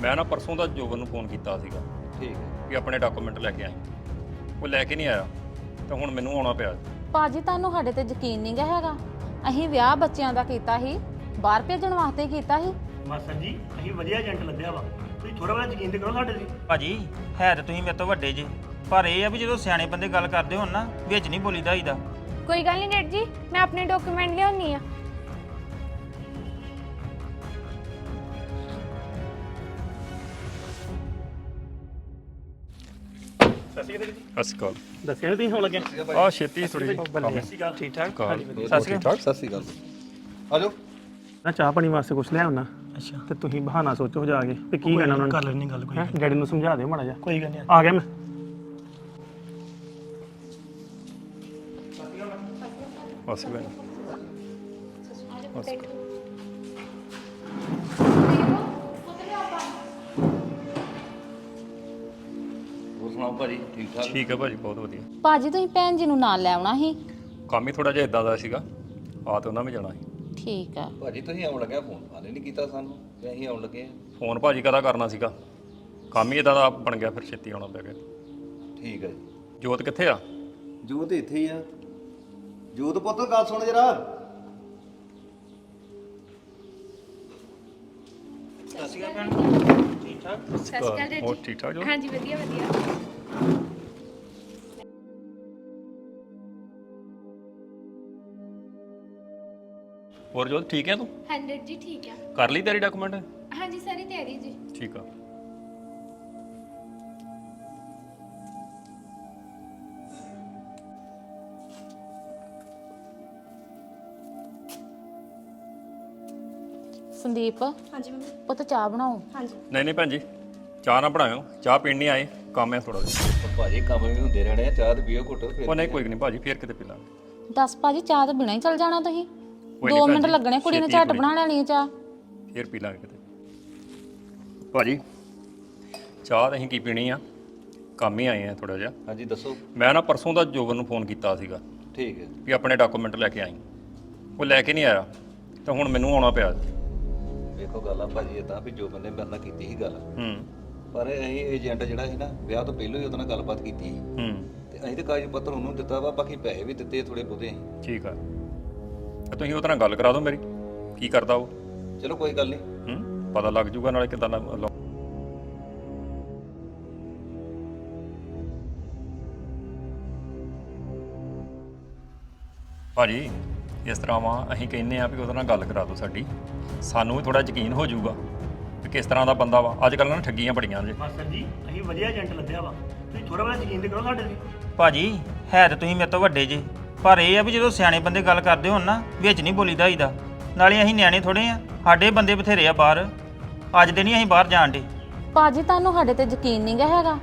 ਮੈਂ ਨਾ ਪਰਸੋਂ ਦਾ ਜੋਬਨ ਨੂੰ ਫੋਨ ਕੀਤਾ ਸੀਗਾ ਠੀਕ ਹੈ। ਕਿ ਆਪਣੇ ਡਾਕੂਮੈਂਟ ਲੈ ਕੇ ਆਈ। ਉਹ ਲੈ ਕੇ ਨਹੀਂ ਆਇਆ ਤਾਂ ਹੁਣ ਮੈਨੂੰ ਆਉਣਾ ਪਿਆ। ਭਾਜੀ ਤੁਹਾਨੂੰ ਸਾਡੇ ਤੇ ਯਕੀਨ ਨਹੀਂ ਗਾ ਹੈਗਾ। ਅਸੀਂ ਵਿਆਹ ਬੱਚਿਆਂ ਦਾ ਕੀਤਾ ਸੀ ਬਾਹਰ ਭੇਜਣ ਵਾਸਤੇ ਕੀਤਾ ਸੀ। ਮਾਸਟਰ ਜੀ ਅਸੀਂ ਵਧੀਆ ਏਜੰਟ ਲੱਭਿਆ ਵਾ। ਤੁਸੀਂ ਥੋੜਾ ਬੜਾ ਯਕੀਨ ਤੇ ਕਰੋ ਸਾਡੇ ਤੇ। ਭਾਜੀ ਹੈ ਤਾਂ ਤੁਸੀਂ ਮੇਰੇ ਤੋਂ ਵੱਡੇ ਜੇ ਪਰ ਇਹ ਆ ਵੀ ਜਦੋਂ ਸਿਆਣੇ ਬੰਦੇ ਗੱਲ ਕਰਦੇ ਹੋਣ ਨਾ ਵਿੱਚ ਨਹੀਂ ਬੋਲੀਦਾ ਹੀਦਾ ਕੋਈ ਗੱਲ ਨਹੀਂ ਡੈਡ ਜੀ ਮੈਂ ਆਪਣੇ ਡਾਕੂਮੈਂਟ ਲਿਆਉਣੀ ਆ। ਅਸਕਲ ਦੱਸਿਆ ਨੀ ਤੁਸੀਂ ਹੁਣ ਲੱਗੇ? ਆ ਛੇਤੀ ਥੋੜੀ ਠੀਕ ਠਾਕ? ਕਾਲ ਸਤਿ ਸ਼੍ਰੀ ਅਕਾਲ। ਸਤਿ ਸ਼੍ਰੀ ਅਕਾਲ। ਆ ਜਾਓ ਨਾ ਚਾਹ ਪਾਣੀ ਵਾਸਤੇ ਕੁਛ ਲੈ ਆਉਣਾ ਅੱਛਾ। ਤੇ ਤੁਸੀਂ ਬਹਾਨਾ ਸੋਚੋ ਜਾ ਕੇ। ਤੇ ਕੀ ਕਹਿਣਾ ਉਹਨਾਂ ਨੂੰ? ਕਰ ਲੈਣੀ ਗੱਲ ਕੋਈ? ਡੈਡੀ ਨੂੰ ਸਮਝਾ ਦਿਓ ਮਾੜਾ ਜਿਹਾ। ਕੋਈ ਗੱਲ ਨਹੀਂ ਆ ਗਿਆ ਮੈਂ। ਬਸ। ਭਾਜੀ ਠੀਕ ਠਾਕ? ਠੀਕ ਹੈ ਭਾਜੀ ਬਹੁਤ ਵਧੀਆ। ਭਾਜੀ ਤੁਸੀਂ ਭੈਣ ਜੀ ਨੂੰ ਨਾਲ ਲੈ ਆਉਣਾ ਸੀ? ਕੰਮ ਹੀ ਥੋੜਾ ਜਿਹਾ ਇਦਾਂ ਦਾ ਸੀਗਾ। ਆ ਤੇ ਉਹਨਾਂ ਵੀ ਜਾਣਾ ਸੀ। ਠੀਕ ਆ। ਭਾਜੀ ਤੁਸੀਂ ਆਉਣ ਲੱਗਿਆ ਫੋਨ? ਆਨੇ ਨਹੀਂ ਕੀਤਾ ਸਾਨੂੰ। ਤੇ ਅਸੀਂ ਆਉਣ ਲੱਗੇ ਹਾਂ। ਫੋਨ ਭਾਜੀ ਕਦਾ ਕਰਨਾ ਸੀਗਾ? ਕੰਮ ਹੀ ਇਦਾਂ ਦਾ ਬਣ ਗਿਆ ਫਿਰ ਛੇਤੀ ਆਉਣਾ ਪੈ ਗਿਆ। ਠੀਕ ਹੈ ਜੀ। ਜੋਤ ਕਿੱਥੇ ਆ? ਜੋਤ ਇੱਥੇ ਹੀ ਆ। ਜੋਤ ਪੁੱਤ ਗੱਲ ਸੁਣ ਜਰਾ। ਸਤਿ ਸ਼੍ਰੀ ਅਕਾਲ ਜੀ। ਠੀਕ ਠਾਕ ਜੋ ਹਾਂਜੀ ਵਧੀਆ ਵਧੀਆ। ਹੋਰ ਜੋਤ ਠੀਕ ਹੈ ਤੂੰ? 100 ਜੀ ਠੀਕ ਆ। ਕਰ ਲਈ ਤੇਰੀ ਡਾਕੂਮੈਂਟ ਹਾਂਜੀ ਸਾਰੀ ਤਿਆਰੀ ਜੀ। ਠੀਕ ਆ। ਸੰਦੀਪ ਹਾਂਜੀ ਮੰਮੀ। ਪੁੱਤ ਚਾਹ ਬਣਾਓ। ਹਾਂਜੀ। ਨਹੀਂ ਨਹੀਂ ਭੈਣ ਜੀ ਚਾਹ ਨਾ ਬਣਾਇਓ। ਚਾਹ ਪੀਣ ਨਹੀਂ ਆਏ। ਕੰਮ ਹੈ ਥੋੜਾ ਜਿਹਾ। ਭਾਜੀ ਕੰਮ ਵੀ ਹੁੰਦੇ ਰਹਿਣੇ ਆ ਚਾਹ ਤੇ ਪੀਓ ਘੁੱਟ ਫਿਰ ਉਹ ਨਹੀਂ ਕੋਈ ਨਹੀਂ ਭਾਜੀ ਫੇਰ ਕਿਤੇ ਪੀ ਲਾਂਗੇ ਦੱਸ ਭਾਜੀ ਚਾਹ ਤਾਂ ਬਿਨਾਂ ਹੀ ਚਲ ਜਾਣਾ ਤੁਸੀਂ। ਕੋਈ 2 ਨੀ ਭੈਣ ਮਿੰਟ ਜੀ, ਲੱਗਣੇ ਕੁੜੀ ਨੇ ਛੇਤੀ ਝੱਟ। ਬਣਾ ਲੈਣੀ ਹੈ ਚਾਹ। ਫੇਰ ਪੀ ਲਾਂਗੇ ਕਿਤੇ। ਭਾਜੀ ਚਾਹ ਤਾਂ ਅਸੀਂ ਕੀ ਪੀਣੀ ਆ? ਕੰਮ ਹੀ ਆਏ ਆ ਥੋੜਾ ਜਿਹਾ। ਹਾਂਜੀ ਦੱਸੋ। ਮੈਂ ਨਾ ਪਰਸੋਂ ਦਾ ਜੋਬਨ ਨੂੰ ਫੋਨ ਕੀਤਾ ਸੀਗਾ ਠੀਕ ਹੈ। ਵੀ ਆਪਣੇ ਡਾਕੂਮੈਂਟ ਲੈ ਕੇ ਆਈ। ਉਹ ਲੈ ਕੇ ਨਹੀਂ ਆਇਆ ਤਾਂ ਹੁਣ ਮੈਨੂੰ ਆਉਣਾ ਪਿਆ। ਵੇਖੋ ਗੱਲ ਆ ਭਾਜੀ ਇਦਾਂ ਵੀ ਜੋ ਬੰਦੇ ਮੇਰੇ ਨਾਲ ਕੀਤੀ ਸੀ ਗੱਲ। ਹੂੰ। ਪਰ ਅਸੀਂ ਏਜੰਟ ਜਿਹੜਾ ਸੀ ਨਾ ਵਿਆਹ ਤੋਂ ਪਹਿਲਾਂ ਹੀ ਉਹਦੇ ਨਾਲ ਗੱਲਬਾਤ ਕੀਤੀ ਸੀ। ਹੂੰ। ਤੇ ਅਸੀਂ ਤੇ ਕਾਗਜ਼ ਪੱਤਰ ਉਹਨੂੰ ਦਿੱਤਾ ਵਾ ਬਾਕੀ ਪੈਸੇ ਵੀ ਦਿੱਤੇ ਥੋੜੇ ਬਹੁਤੇ ਅਸੀਂ। ਠੀਕ ਆ। ਤਾਂ ਤੁਸੀਂ ਉਹਦੇ ਨਾਲ ਗੱਲ ਕਰਾ ਦਿਓ ਮੇਰੀ। ਕੀ ਕਰਦਾ ਉਹ? ਚਲੋ ਕੋਈ ਗੱਲ ਨਹੀਂ। ਹੂੰ ਪਤਾ ਲੱਗ ਜੂਗਾ ਨਾਲੇ ਕਿਦਾਂ ਦਾ ਲੋ- ਭਾਜੀ ਇਸ ਤਰ੍ਹਾਂ ਵਾ ਅਸੀਂ ਕਹਿੰਨੇ ਆ ਵੀ ਉਹਦੇ ਨਾਲ ਗੱਲ ਕਰਾ ਦਿਓ ਸਾਡੀ। ਸਾਨੂੰ ਵੀ ਥੋੜਾ ਯਕੀਨ ਹੋ ਜਾਊਗਾ ਕਿ ਕਿਸ ਤਰ੍ਹਾਂ ਦਾ ਬੰਦਾ ਵਾ। ਅੱਜ ਕੱਲ੍ਹ ਨਾ ਠੱਗੀਆਂ ਬੜੀਆਂ ਜੇ ਮਾਸਟਰ ਜੀ ਅਸੀਂ ਵਧੀਆ ਏਜੰਟ ਲੱਭਿਆ ਵਾ। ਤੁਸੀਂ ਥੋੜਾ ਬੜਾ ਯਕੀਨ ਤੇ ਕਰੋ ਸਾਡੇ ਤੇ। ਭਾਜੀ ਹੈ ਤਾਂ ਤੁਸੀਂ ਮੇਰੇ ਤੋਂ ਵੱਡੇ ਜੇ। ਪਰ ਇਹ ਆ ਵੀ ਜਦੋਂ ਸਿਆਣੇ ਬੰਦੇ ਗੱਲ ਕਰਦੇ ਹੋਣ ਨਾ ਵਿੱਚ ਨਹੀਂ ਬੋਲੀਦਾ ਹੀਦਾ ਨਾਲੇ ਅਸੀਂ ਨਿਆਣੇ ਥੋੜੇ ਆ ਸਾਡੇ ਬੰਦੇ ਬਥੇਰੇ ਆ ਬਾਹਰ। ਅੱਜ ਦੇ ਨਹੀਂ ਅਸੀਂ ਬਾਹਰ ਜਾਣ ਦੇ। ਭਾਜੀ ਤੁਹਾਨੂੰ ਸਾਡੇ ਤੇ ਯਕੀਨ ਨਹੀਂ ਗਾ ਹੈਗਾ।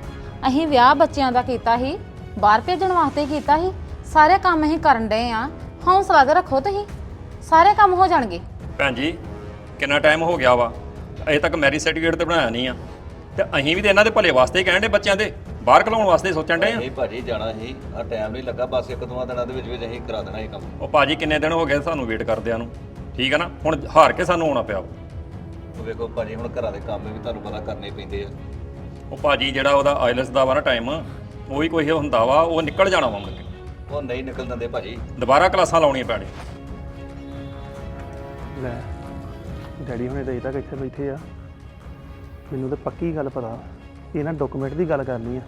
ਅਸੀਂ ਵਿਆਹ ਬੱਚਿਆਂ ਦਾ ਕੀਤਾ ਸੀ ਬਾਹਰ ਭੇਜਣ ਵਾਸਤੇ ਕੀਤਾ ਸੀ। ਸਾਰੇ ਕੰਮ ਅਸੀਂ ਕਰਨ ਡਏ ਆ। ਹੌਸਲਾ ਤੇ ਰੱਖੋ ਤੁਸੀਂ। ਸਾਰੇ ਕੰਮ ਹੋ ਜਾਣਗੇ। ਭੈਣ ਜੀ ਕਿੰਨਾ ਟਾਈਮ ਹੋ ਗਿਆ ਵਾ? ਅਜੇ ਤੱਕ ਮੈਰਿਜ ਸਰਟੀਫਿਕੇਟ ਤੇ ਬਣਾਇਆ ਨਹੀਂ ਆ। ਤੇ ਅਸੀਂ ਵੀ ਤੇ ਇਹਨਾਂ ਦੇ ਭਲੇ ਵਾਸਤੇ ਹੀ ਕਹਿਣ ਦੇ ਬੱਚਿਆਂ ਦੇ ਬਾਹਰ ਕਲਾਉਣ ਵਾਸਤੇ ਹੀ ਸੋਚਣ ਡਏ ਆ। ਨਹੀਂ ਭਾਜੀ ਜਾਣਾ ਸੀ ਆ ਟਾਈਮ ਨਹੀਂ ਲੱਗਾ ਬਸ ਇੱਕ ਦੋ ਦਿਨਾਂ ਦੇ ਵਿੱਚ ਵਿੱਚ ਅਸੀਂ ਕਰਾ ਦੇਣਾ ਇਹ ਕੰਮ। ਉਹ ਭਾਜੀ ਕਿੰਨੇ ਦਿਨ ਹੋ ਗਏ ਸਾਨੂੰ ਵੇਟ ਕਰਦਿਆਂ ਨੂੰ? ਠੀਕ ਹੈ ਨਾ? ਹੁਣ ਹਾਰ ਕੇ ਸਾਨੂੰ ਆਉਣਾ ਪਿਆ ਵਾ। ਉਹ ਵੇਖੋ ਭਾਜੀ ਹੁਣ ਘਰਾਂ ਦੇ ਕੰਮ ਵੀ ਤੁਹਾਨੂੰ ਪਤਾ ਕਰਨੇ ਪੈਂਦੇ ਆ। ਉਹ ਭਾਜੀ ਜਿਹੜਾ ਉਹਦਾ ਆਇਲਸ ਦਾ ਵਾ ਨਾ ਟਾਈਮ ਉਹ ਹੀ ਕੋਈ ਹੁੰਦਾ ਵਾ ਉਹ ਨਿਕਲ ਜਾਣਾ ਵਾ ਮੁੜ ਕੇ। ਉਹ ਨਹੀਂ ਨਿਕਲ ਦਿੰਦੇ ਭਾਜੀ। ਦੁਬਾਰਾ ਕਲਾਸਾਂ ਲਾਉਣੀਆਂ ਪੈਣੀਆਂ। ਲੈ। ਡੈਡੀ ਹੁਣੇ ਤਾਂ ਅਜੇ ਤੱਕ ਇੱਥੇ ਬੈਠੇ ਆ। ਮੈਨੂੰ ਤਾਂ ਪੱਕੀ ਗੱਲ ਪਤਾ ਵੀ ਇਹਨਾਂ ਡਾਕੂਮੈਂਟ ਦੀ ਗੱਲ ਕਰਨੀ ਆ।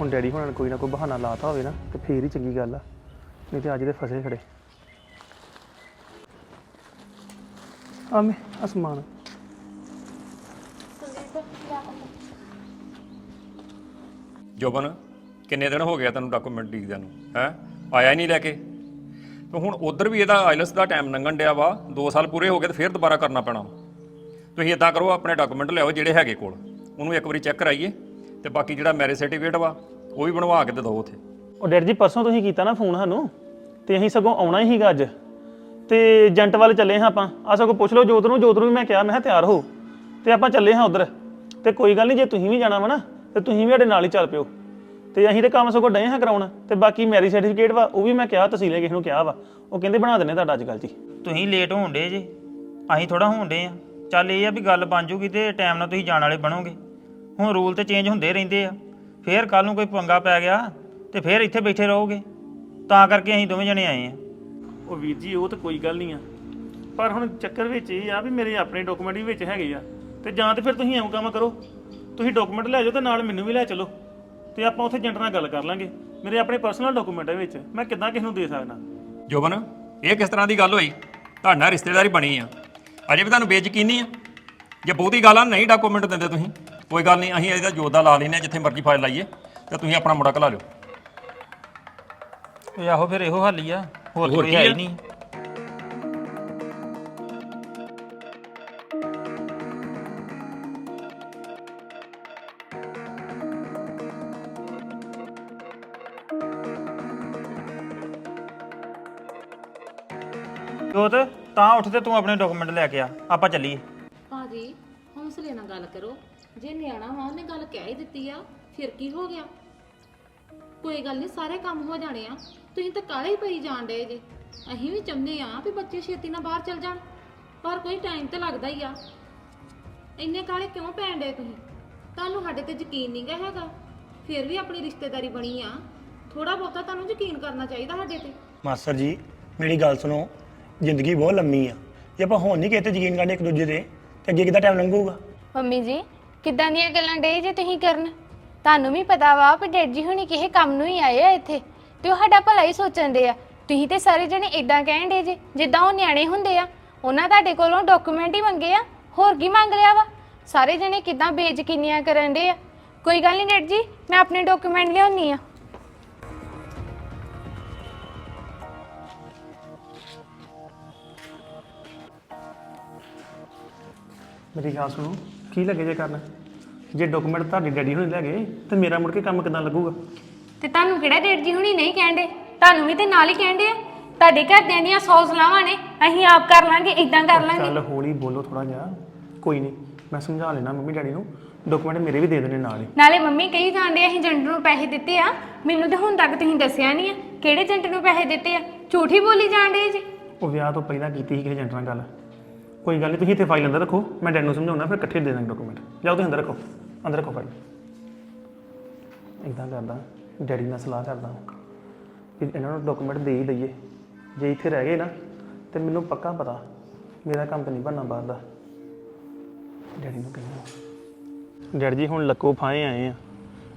ਹੁਣ ਡੈਡੀ ਹੁਣਾਂ ਨੇ ਕੋਈ ਨਾ ਕੋਈ ਬਹਾਨਾ ਲਾਤਾ ਹੋਵੇ ਨਾ, ਤੇ ਫੇਰ ਹੀ ਚੰਗੀ ਗੱਲ ਆ। ਨਹੀਂ ਤੇ ਅੱਜ ਦੇ ਫਸੇ ਖੜੇ। ਆਮੇ ਅਸਮਾਨ ਜੋਬਨ, ਕਿੰਨੇ ਦਿਨ ਹੋ ਗਿਆ ਤੈਨੂੰ ਡਾਕੂਮੈਂਟ ਡੀਕਦਿਆਂ ਨੂੰ? ਹੈ? ਆਇਆ ਹੀ ਨਹੀਂ ਲੈ ਕੇ? ਤੇ ਹੁਣ ਉਧਰ ਵੀ ਇਹਦਾ ਆਇਲਸ ਦਾ ਟਾਈਮ ਲੰਘਣ ਡਿਆ ਵਾ 2 ਸਾਲ ਪੂਰੇ ਹੋ ਗਏ ਤੇ ਫਿਰ ਦੁਬਾਰਾ ਕਰਨਾ ਪੈਣਾ ਤੁਸੀਂ ਇਦਾਂ ਕਰੋ, ਆਪਣੇ ਡਾਕੂਮੈਂਟ ਲਿਆਓ ਜਿਹੜੇ ਹੈਗੇ ਕੋਲ, ਉਹਨੂੰ ਇੱਕ ਵਾਰੀ ਚੈੱਕ ਕਰਾਈਏ ਤੇ ਬਾਕੀ ਜਿਹੜਾ ਮੈਰਿਜ ਸਰਟੀਫਿਕੇਟ ਵਾ, ਉਹ ਵੀ ਬਣਵਾ ਕੇ ਦੇ ਦਿਓ ਉੱਥੇ। ਉਹ ਡੈਡ ਜੀ, ਪਰਸੋਂ ਤੁਸੀਂ ਕੀਤਾ ਨਾ ਫੋਨ ਸਾਨੂੰ, ਤੇ ਅਸੀਂ ਸਗੋਂ ਆਉਣਾ ਹੀ ਸੀਗਾ ਅੱਜ। ਤੇ ਏਜੰਟ ਵੱਲ ਚੱਲੇ ਹਾਂ ਆਪਾਂ। ਆ ਸਗੋਂ ਪੁੱਛ ਲਓ, ਜੋਤ ਨੂੰ ਜੋਤ ਨੂੰ ਵੀ ਮੈਂ ਕਿਹਾ ਮੈਂ ਕਿਹਾ ਤਿਆਰ ਹੋ। ਤੇ ਆਪਾਂ ਚੱਲੇ ਹਾਂ ਉਧਰ। ਤੇ ਕੋਈ ਗੱਲ ਨਹੀਂ ਜੇ ਤੁਸੀਂ ਵੀ ਜਾਣਾ ਵਾ ਨਾ, ਤੇ ਤੁਸੀਂ ਵੀ ਸਾਡੇ ਨਾਲ ਹੀ ਚੱਲ ਪਿਓ। ਤੇ ਅਸੀਂ ਤੇ ਕੰਮ ਸਗੋਂ ਡਏ ਹਾਂ ਕਰਾਉਣ ਤੇ ਬਾਕੀ ਮੈਰਿਜ ਸਰਟੀਫਿਕੇਟ ਵਾ ਉਹ ਵੀ ਮੈਂ ਕਿਹਾ ਤਸੀਲੇ ਕਿਸੇ ਨੂੰ ਕਿਹਾ ਵਾ। ਉਹ ਕਹਿੰਦੇ ਬਣਾ ਦਿੰਨੇ ਤੁਹਾਡਾ ਅੱਜ ਕੱਲ੍ਹ ਜੀ। ਤੁਸੀਂ ਲੇਟ ਹੋਣ ਡੇ ਜੇ ਅਸੀਂ ਥੋੜਾ ਹੋਣ ਡੇ ਆ ਚੱਲ ਇਹ ਆ ਵੀ ਗੱਲ ਬਣ ਜੂਗੀ ਤੇ ਟਾਈਮ ਨਾਲ ਤੁਸੀਂ ਜਾਣ ਵਾਲੇ ਬਣੋਗੇ। ਹੁਣ ਰੂਲ ਤੇ ਚੇਂਜ ਹੁੰਦੇ ਰਹਿੰਦੇ ਆ। ਫੇਰ ਕੱਲ ਨੂੰ ਕੋਈ ਪੰਗਾ ਪੈ ਗਿਆ ਤੇ ਫੇਰ ਇੱਥੇ ਬੈਠੇ ਰਹੋਗੇ। ਤਾਂ ਕਰਕੇ ਅਸੀਂ ਦੋਵੇਂ ਜਣੇ ਆਏ ਆ ਉਹ ਵੀਰ ਜੀ ਉਹ ਤਾਂ ਕੋਈ ਗੱਲ ਨਹੀਂ ਆ। ਪਰ ਹੁਣ ਚੱਕਰ ਵਿੱਚ ਇਹ ਆ ਵੀ ਮੇਰੇ ਆਪਣੇ ਡਾਕੂਮੈਂਟ ਵੀ ਵਿੱਚ ਹੈਗੇ ਆ। ਤੇ ਜਾਂ ਤੇ ਫਿਰ ਤੁਸੀਂ ਐਵੇਂ ਕੰਮ ਕਰੋ। ਤੁਸੀਂ ਡਾਕੂਮੈਂਟ ਲੈ ਜਾਓ ਤੇ ਨਾਲ ਮੈਨੂੰ ਵੀ ਲੈ ਚਲੋ। ਤੇ ਆਪਾਂ ਉੱਥੇ ਏਜੰਟ ਨਾਲ ਗੱਲ ਕਰ ਲਾਂਗੇ। ਮੇਰੇ ਆਪਣੇ ਪਰਸਨਲ ਡਾਕੂਮੈਂਟ ਹੈ ਵਿੱਚ। ਮੈਂ ਕਿੱਦਾਂ ਕਿਸ ਨੂੰ ਦੇ ਸਕਦਾ? ਜੋਬਨ ਇਹ ਕਿਸ ਤਰ੍ਹਾਂ ਦੀ ਗੱਲ ਹੋਈ? ਤੁਹਾਡੇ ਨਾਲ ਰਿਸ਼ਤੇਦਾਰੀ ਬਣੀ ਆ। ਅਜੇ ਵੀ ਤੁਹਾਨੂੰ ਬੇਯਕੀਨੀ ਆ? ਜੇ ਬਹੁਤੀ ਗੱਲ ਆ ਨਹੀਂ ਡਾਕੂਮੈਂਟ ਦਿੰਦੇ ਤੁਸੀਂ। ਕੋਈ ਗੱਲ ਨਹੀਂ ਅਸੀਂ ਇਹਦਾ ਜੋਦਾ ਲਾ ਲੈਨੇ ਜਿੱਥੇ ਮਰਜ਼ੀ ਫਾਈਲ ਲਾਈਏ। ਤੇ ਤੁਸੀਂ ਆਪਣਾ ਮੁੰਡਾ ਘਲਾ ਲਿਓ। ਉਹ ਆਹੋ ਫਿਰ ਇਹੋ ਹੱਲ ਹੀ ਆ। ਹੋਰ ਹੋਰ ਕੋਈ ਕੀ ਹੈ ਆ? ਹੀ ਨਹੀਂ। ਉੱਠ ਤੇ ਤੂੰ ਆਪਣੇ ਡਾਕੂਮੈਂਟ ਲੈ ਕੇ ਆ ਆਪਾਂ ਚੱਲੀਏ। ਭਾਜੀ ਹੌਸਲੇ ਨਾਲ ਗੱਲ ਕਰੋ। ਜੇ ਨਿਆਣਾ ਵਾ ਉਹਨੇ ਗੱਲ ਕਹਿ ਹੀ ਦਿੱਤੀ ਆ ਫਿਰ ਕੀ ਹੋ ਗਿਆ? ਕੋਈ ਗੱਲ ਨਹੀਂ ਸਾਰੇ ਕੰਮ ਹੋ ਜਾਣੇ ਆ। ਤੁਸੀਂ ਤਾਂ ਕਾਲੇ ਹੀ ਪਈ ਜਾਣ ਡਏ ਜੇ। ਅਸੀਂ ਵੀ ਚਾਹੁੰਦੇ ਆ ਵੀ ਬੱਚੇ ਛੇਤੀ ਨਾਲ ਬਾਹਰ ਚਲ ਜਾਣ ਪਰ ਕੋਈ ਟਾਈਮ ਤੇ ਲੱਗਦਾ ਹੀ ਆ। ਇੰਨੇ ਕਾਲੇ ਕਿਉਂ ਪੈਣ ਡਏ ਤੁਸੀਂ? ਤੁਹਾਨੂੰ ਸਾਡੇ ਤੇ ਯਕੀਨ ਨਹੀਂ ਗਾ ਹੈਗਾ। ਫਿਰ ਵੀ ਆਪਣੀ ਰਿਸ਼ਤੇਦਾਰੀ ਬਣੀ ਆ। ਥੋੜਾ ਬਹੁਤਾ ਤੁਹਾਨੂੰ ਯਕੀਨ ਕਰਨਾ ਚਾਹੀਦਾ ਸਾਡੇ ਤੇ। ਮਾਸਟਰ ਜੀ ਮੇਰੀ ਗੱਲ ਸੁਣੋ। ਜ਼ਿੰਦਗੀ ਬਹੁਤ ਲੰਮੀ ਆ। ਜੇ ਆਪਾਂ ਹੁਣ ਨਹੀਂ ਕਿਤੇ ਯਕੀਨ ਕਰਦੇ ਇੱਕ ਦੂਜੇ ਤੇ ਤੇ ਅੱਗੇ ਕਿੱਦਾਂ ਟਾਈਮ ਲੰਘੂਗਾ? ਮੰਮੀ ਜੀ, ਕਿੱਦਾਂ ਦੀਆਂ ਗੱਲਾਂ ਡੇ ਜੇ ਤੁਸੀਂ ਕਰਨ? ਤੁਹਾਨੂੰ ਵੀ ਪਤਾ ਵਾ ਵੀ ਡੈਡ ਜੀ ਹੁਣੀ ਕਿਸੇ ਕੰਮ ਨੂੰ ਹੀ ਆਏ ਆ ਇੱਥੇ, ਤੇ ਉਹ ਸਾਡਾ ਭਲਾ ਹੀ ਸੋਚਣ ਦੇ ਆ। ਤੁਸੀਂ ਤੇ ਸਾਰੇ ਜਣੇ ਇਦਾਂ ਕਹਿਣ ਡੇ ਜੇ, ਜਿੱਦਾਂ ਉਹ ਨਿਆਣੇ ਹੁੰਦੇ ਆ, ਉਹਨਾਂ ਤੁਹਾਡੇ ਕੋਲੋਂ ਡਾਕੂਮੈਂਟ ਹੀ ਮੰਗੇ ਆ, ਹੋਰ ਕੀ ਮੰਗ ਲਿਆ ਵਾ? ਸਾਰੇ ਜਣੇ ਕਿਦਾਂ ਬੇਇੱਜ਼ਤੀਆਂ ਕਰਨ ਡੇ ਆ? ਕੋਈ ਗੱਲ ਨਹੀਂ ਡੈਡ ਜੀ, ਮੈਂ ਆਪਣੇ ਡਾਕੂਮੈਂਟ ਲਿਆਉਣੀ ਆ। ਮੇਰੀ ਗੱਲ ਸੁਣੋ ਕੀ ਲੱਗੇ ਜੇ ਕਰਨ? ਜੇ ਡਾਕੂਮੈਂਟ ਤੁਹਾਡੀ ਡੈਡੀ ਹੁਣੇ ਲੈ ਗਏ ਤੇ ਮੇਰਾ ਮੁੜ ਕੇ ਕੰਮ ਕਿੱਦਾਂ ਲੱਗੂਗਾ? ਤੇ ਤੁਹਾਨੂੰ ਕਿਹੜਾ ਡੈਡ ਜੀ ਹੁਣੀ ਨਹੀਂ ਕਹਿੰਦੇ ਤੁਹਾਨੂੰ ਵੀ ਤੇ ਨਾਲ ਹੀ ਕਹਿੰਦੇ ਆ। ਤੁਹਾਡੇ ਘਰਦਿਆਂ ਦੀਆਂ ਸੌ ਸਲਾਹਾਂ ਨੇ ਅਸੀਂ ਆਪ ਕਰ ਲਾਂਗੇ ਇਦਾਂ ਕਰ ਲਾਂਗੇ। ਚੱਲ ਹੌਲੀ ਬੋਲੋ ਥੋੜਾ ਜਿਹਾ ਕੋਈ ਨਹੀਂ ਮੈਂ ਸਮਝਾ ਲੈਣਾ ਮੰਮੀ ਡੈਡੀ ਨੂੰ ਡਾਕੂਮੈਂਟ ਮੇਰੇ ਵੀ ਦੇ ਦੇਣੇ ਨਾਲ ਹੀ। ਨਾਲੇ ਮੰਮੀ ਕਹੀ ਜਾਂਦੇ ਅਸੀਂ ਏਜੰਟ ਨੂੰ ਪੈਸੇ ਦਿੱਤੇ ਆ ਮੈਨੂੰ ਤੇ ਹੁਣ ਤੱਕ ਤੁਸੀਂ ਦੱਸਿਆ ਨਹੀਂ ਆ ਕਿਹੜੇ ਏਜੰਟ ਨੂੰ ਪੈਸੇ ਦਿੱਤੇ ਆ? ਝੂਠੀ ਬੋਲੀ ਜਾਂਦੇ ਜੀ। ਉਹ ਵਿਆਹ ਤੋਂ ਪਹਿਲਾਂ ਕੀਤੀ ਸੀ ਕਿਸੇ ਏਜੰਟ ਨਾਲ ਗੱਲ। ਕੋਈ ਗੱਲ ਨਹੀਂ ਤੁਸੀਂ ਇੱਥੇ ਫਾਈਲ ਅੰਦਰ ਰੱਖੋ, ਮੈਂ ਡੈਡ ਨੂੰ ਸਮਝਾਉਣਾ, ਫਿਰ ਇਕੱਠੇ ਦੇ ਦਾਂਗੇ ਡਾਕੂਮੈਂਟ ਜਾਓ ਤੁਸੀਂ ਅੰਦਰ ਰੱਖੋ ਅੰਦਰ ਰੱਖੋ ਫਾਈਲ ਇਦਾਂ ਕਰਦਾ, ਡੈਡੀ ਨਾਲ ਸਲਾਹ ਕਰਦਾ। ਕਿ ਇਹਨਾਂ ਨੂੰ ਡਾਕੂਮੈਂਟ ਦੇ ਹੀ ਦਈਏ। ਜੇ ਇੱਥੇ ਰਹਿ ਗਏ ਨਾ, ਤੇ ਮੈਨੂੰ ਪੱਕਾ ਪਤਾ, ਮੇਰਾ ਕੰਮ ਤਾਂ ਨਹੀਂ ਬਣਨਾ ਬਾਹਰ ਦਾ। ਡੈਡੀ ਨੂੰ ਕਹਿੰਦਾ, ਡੈਡ ਜੀ, ਹੁਣ ਲੱਕੋ ਫਾਏ ਆਏ ਆ।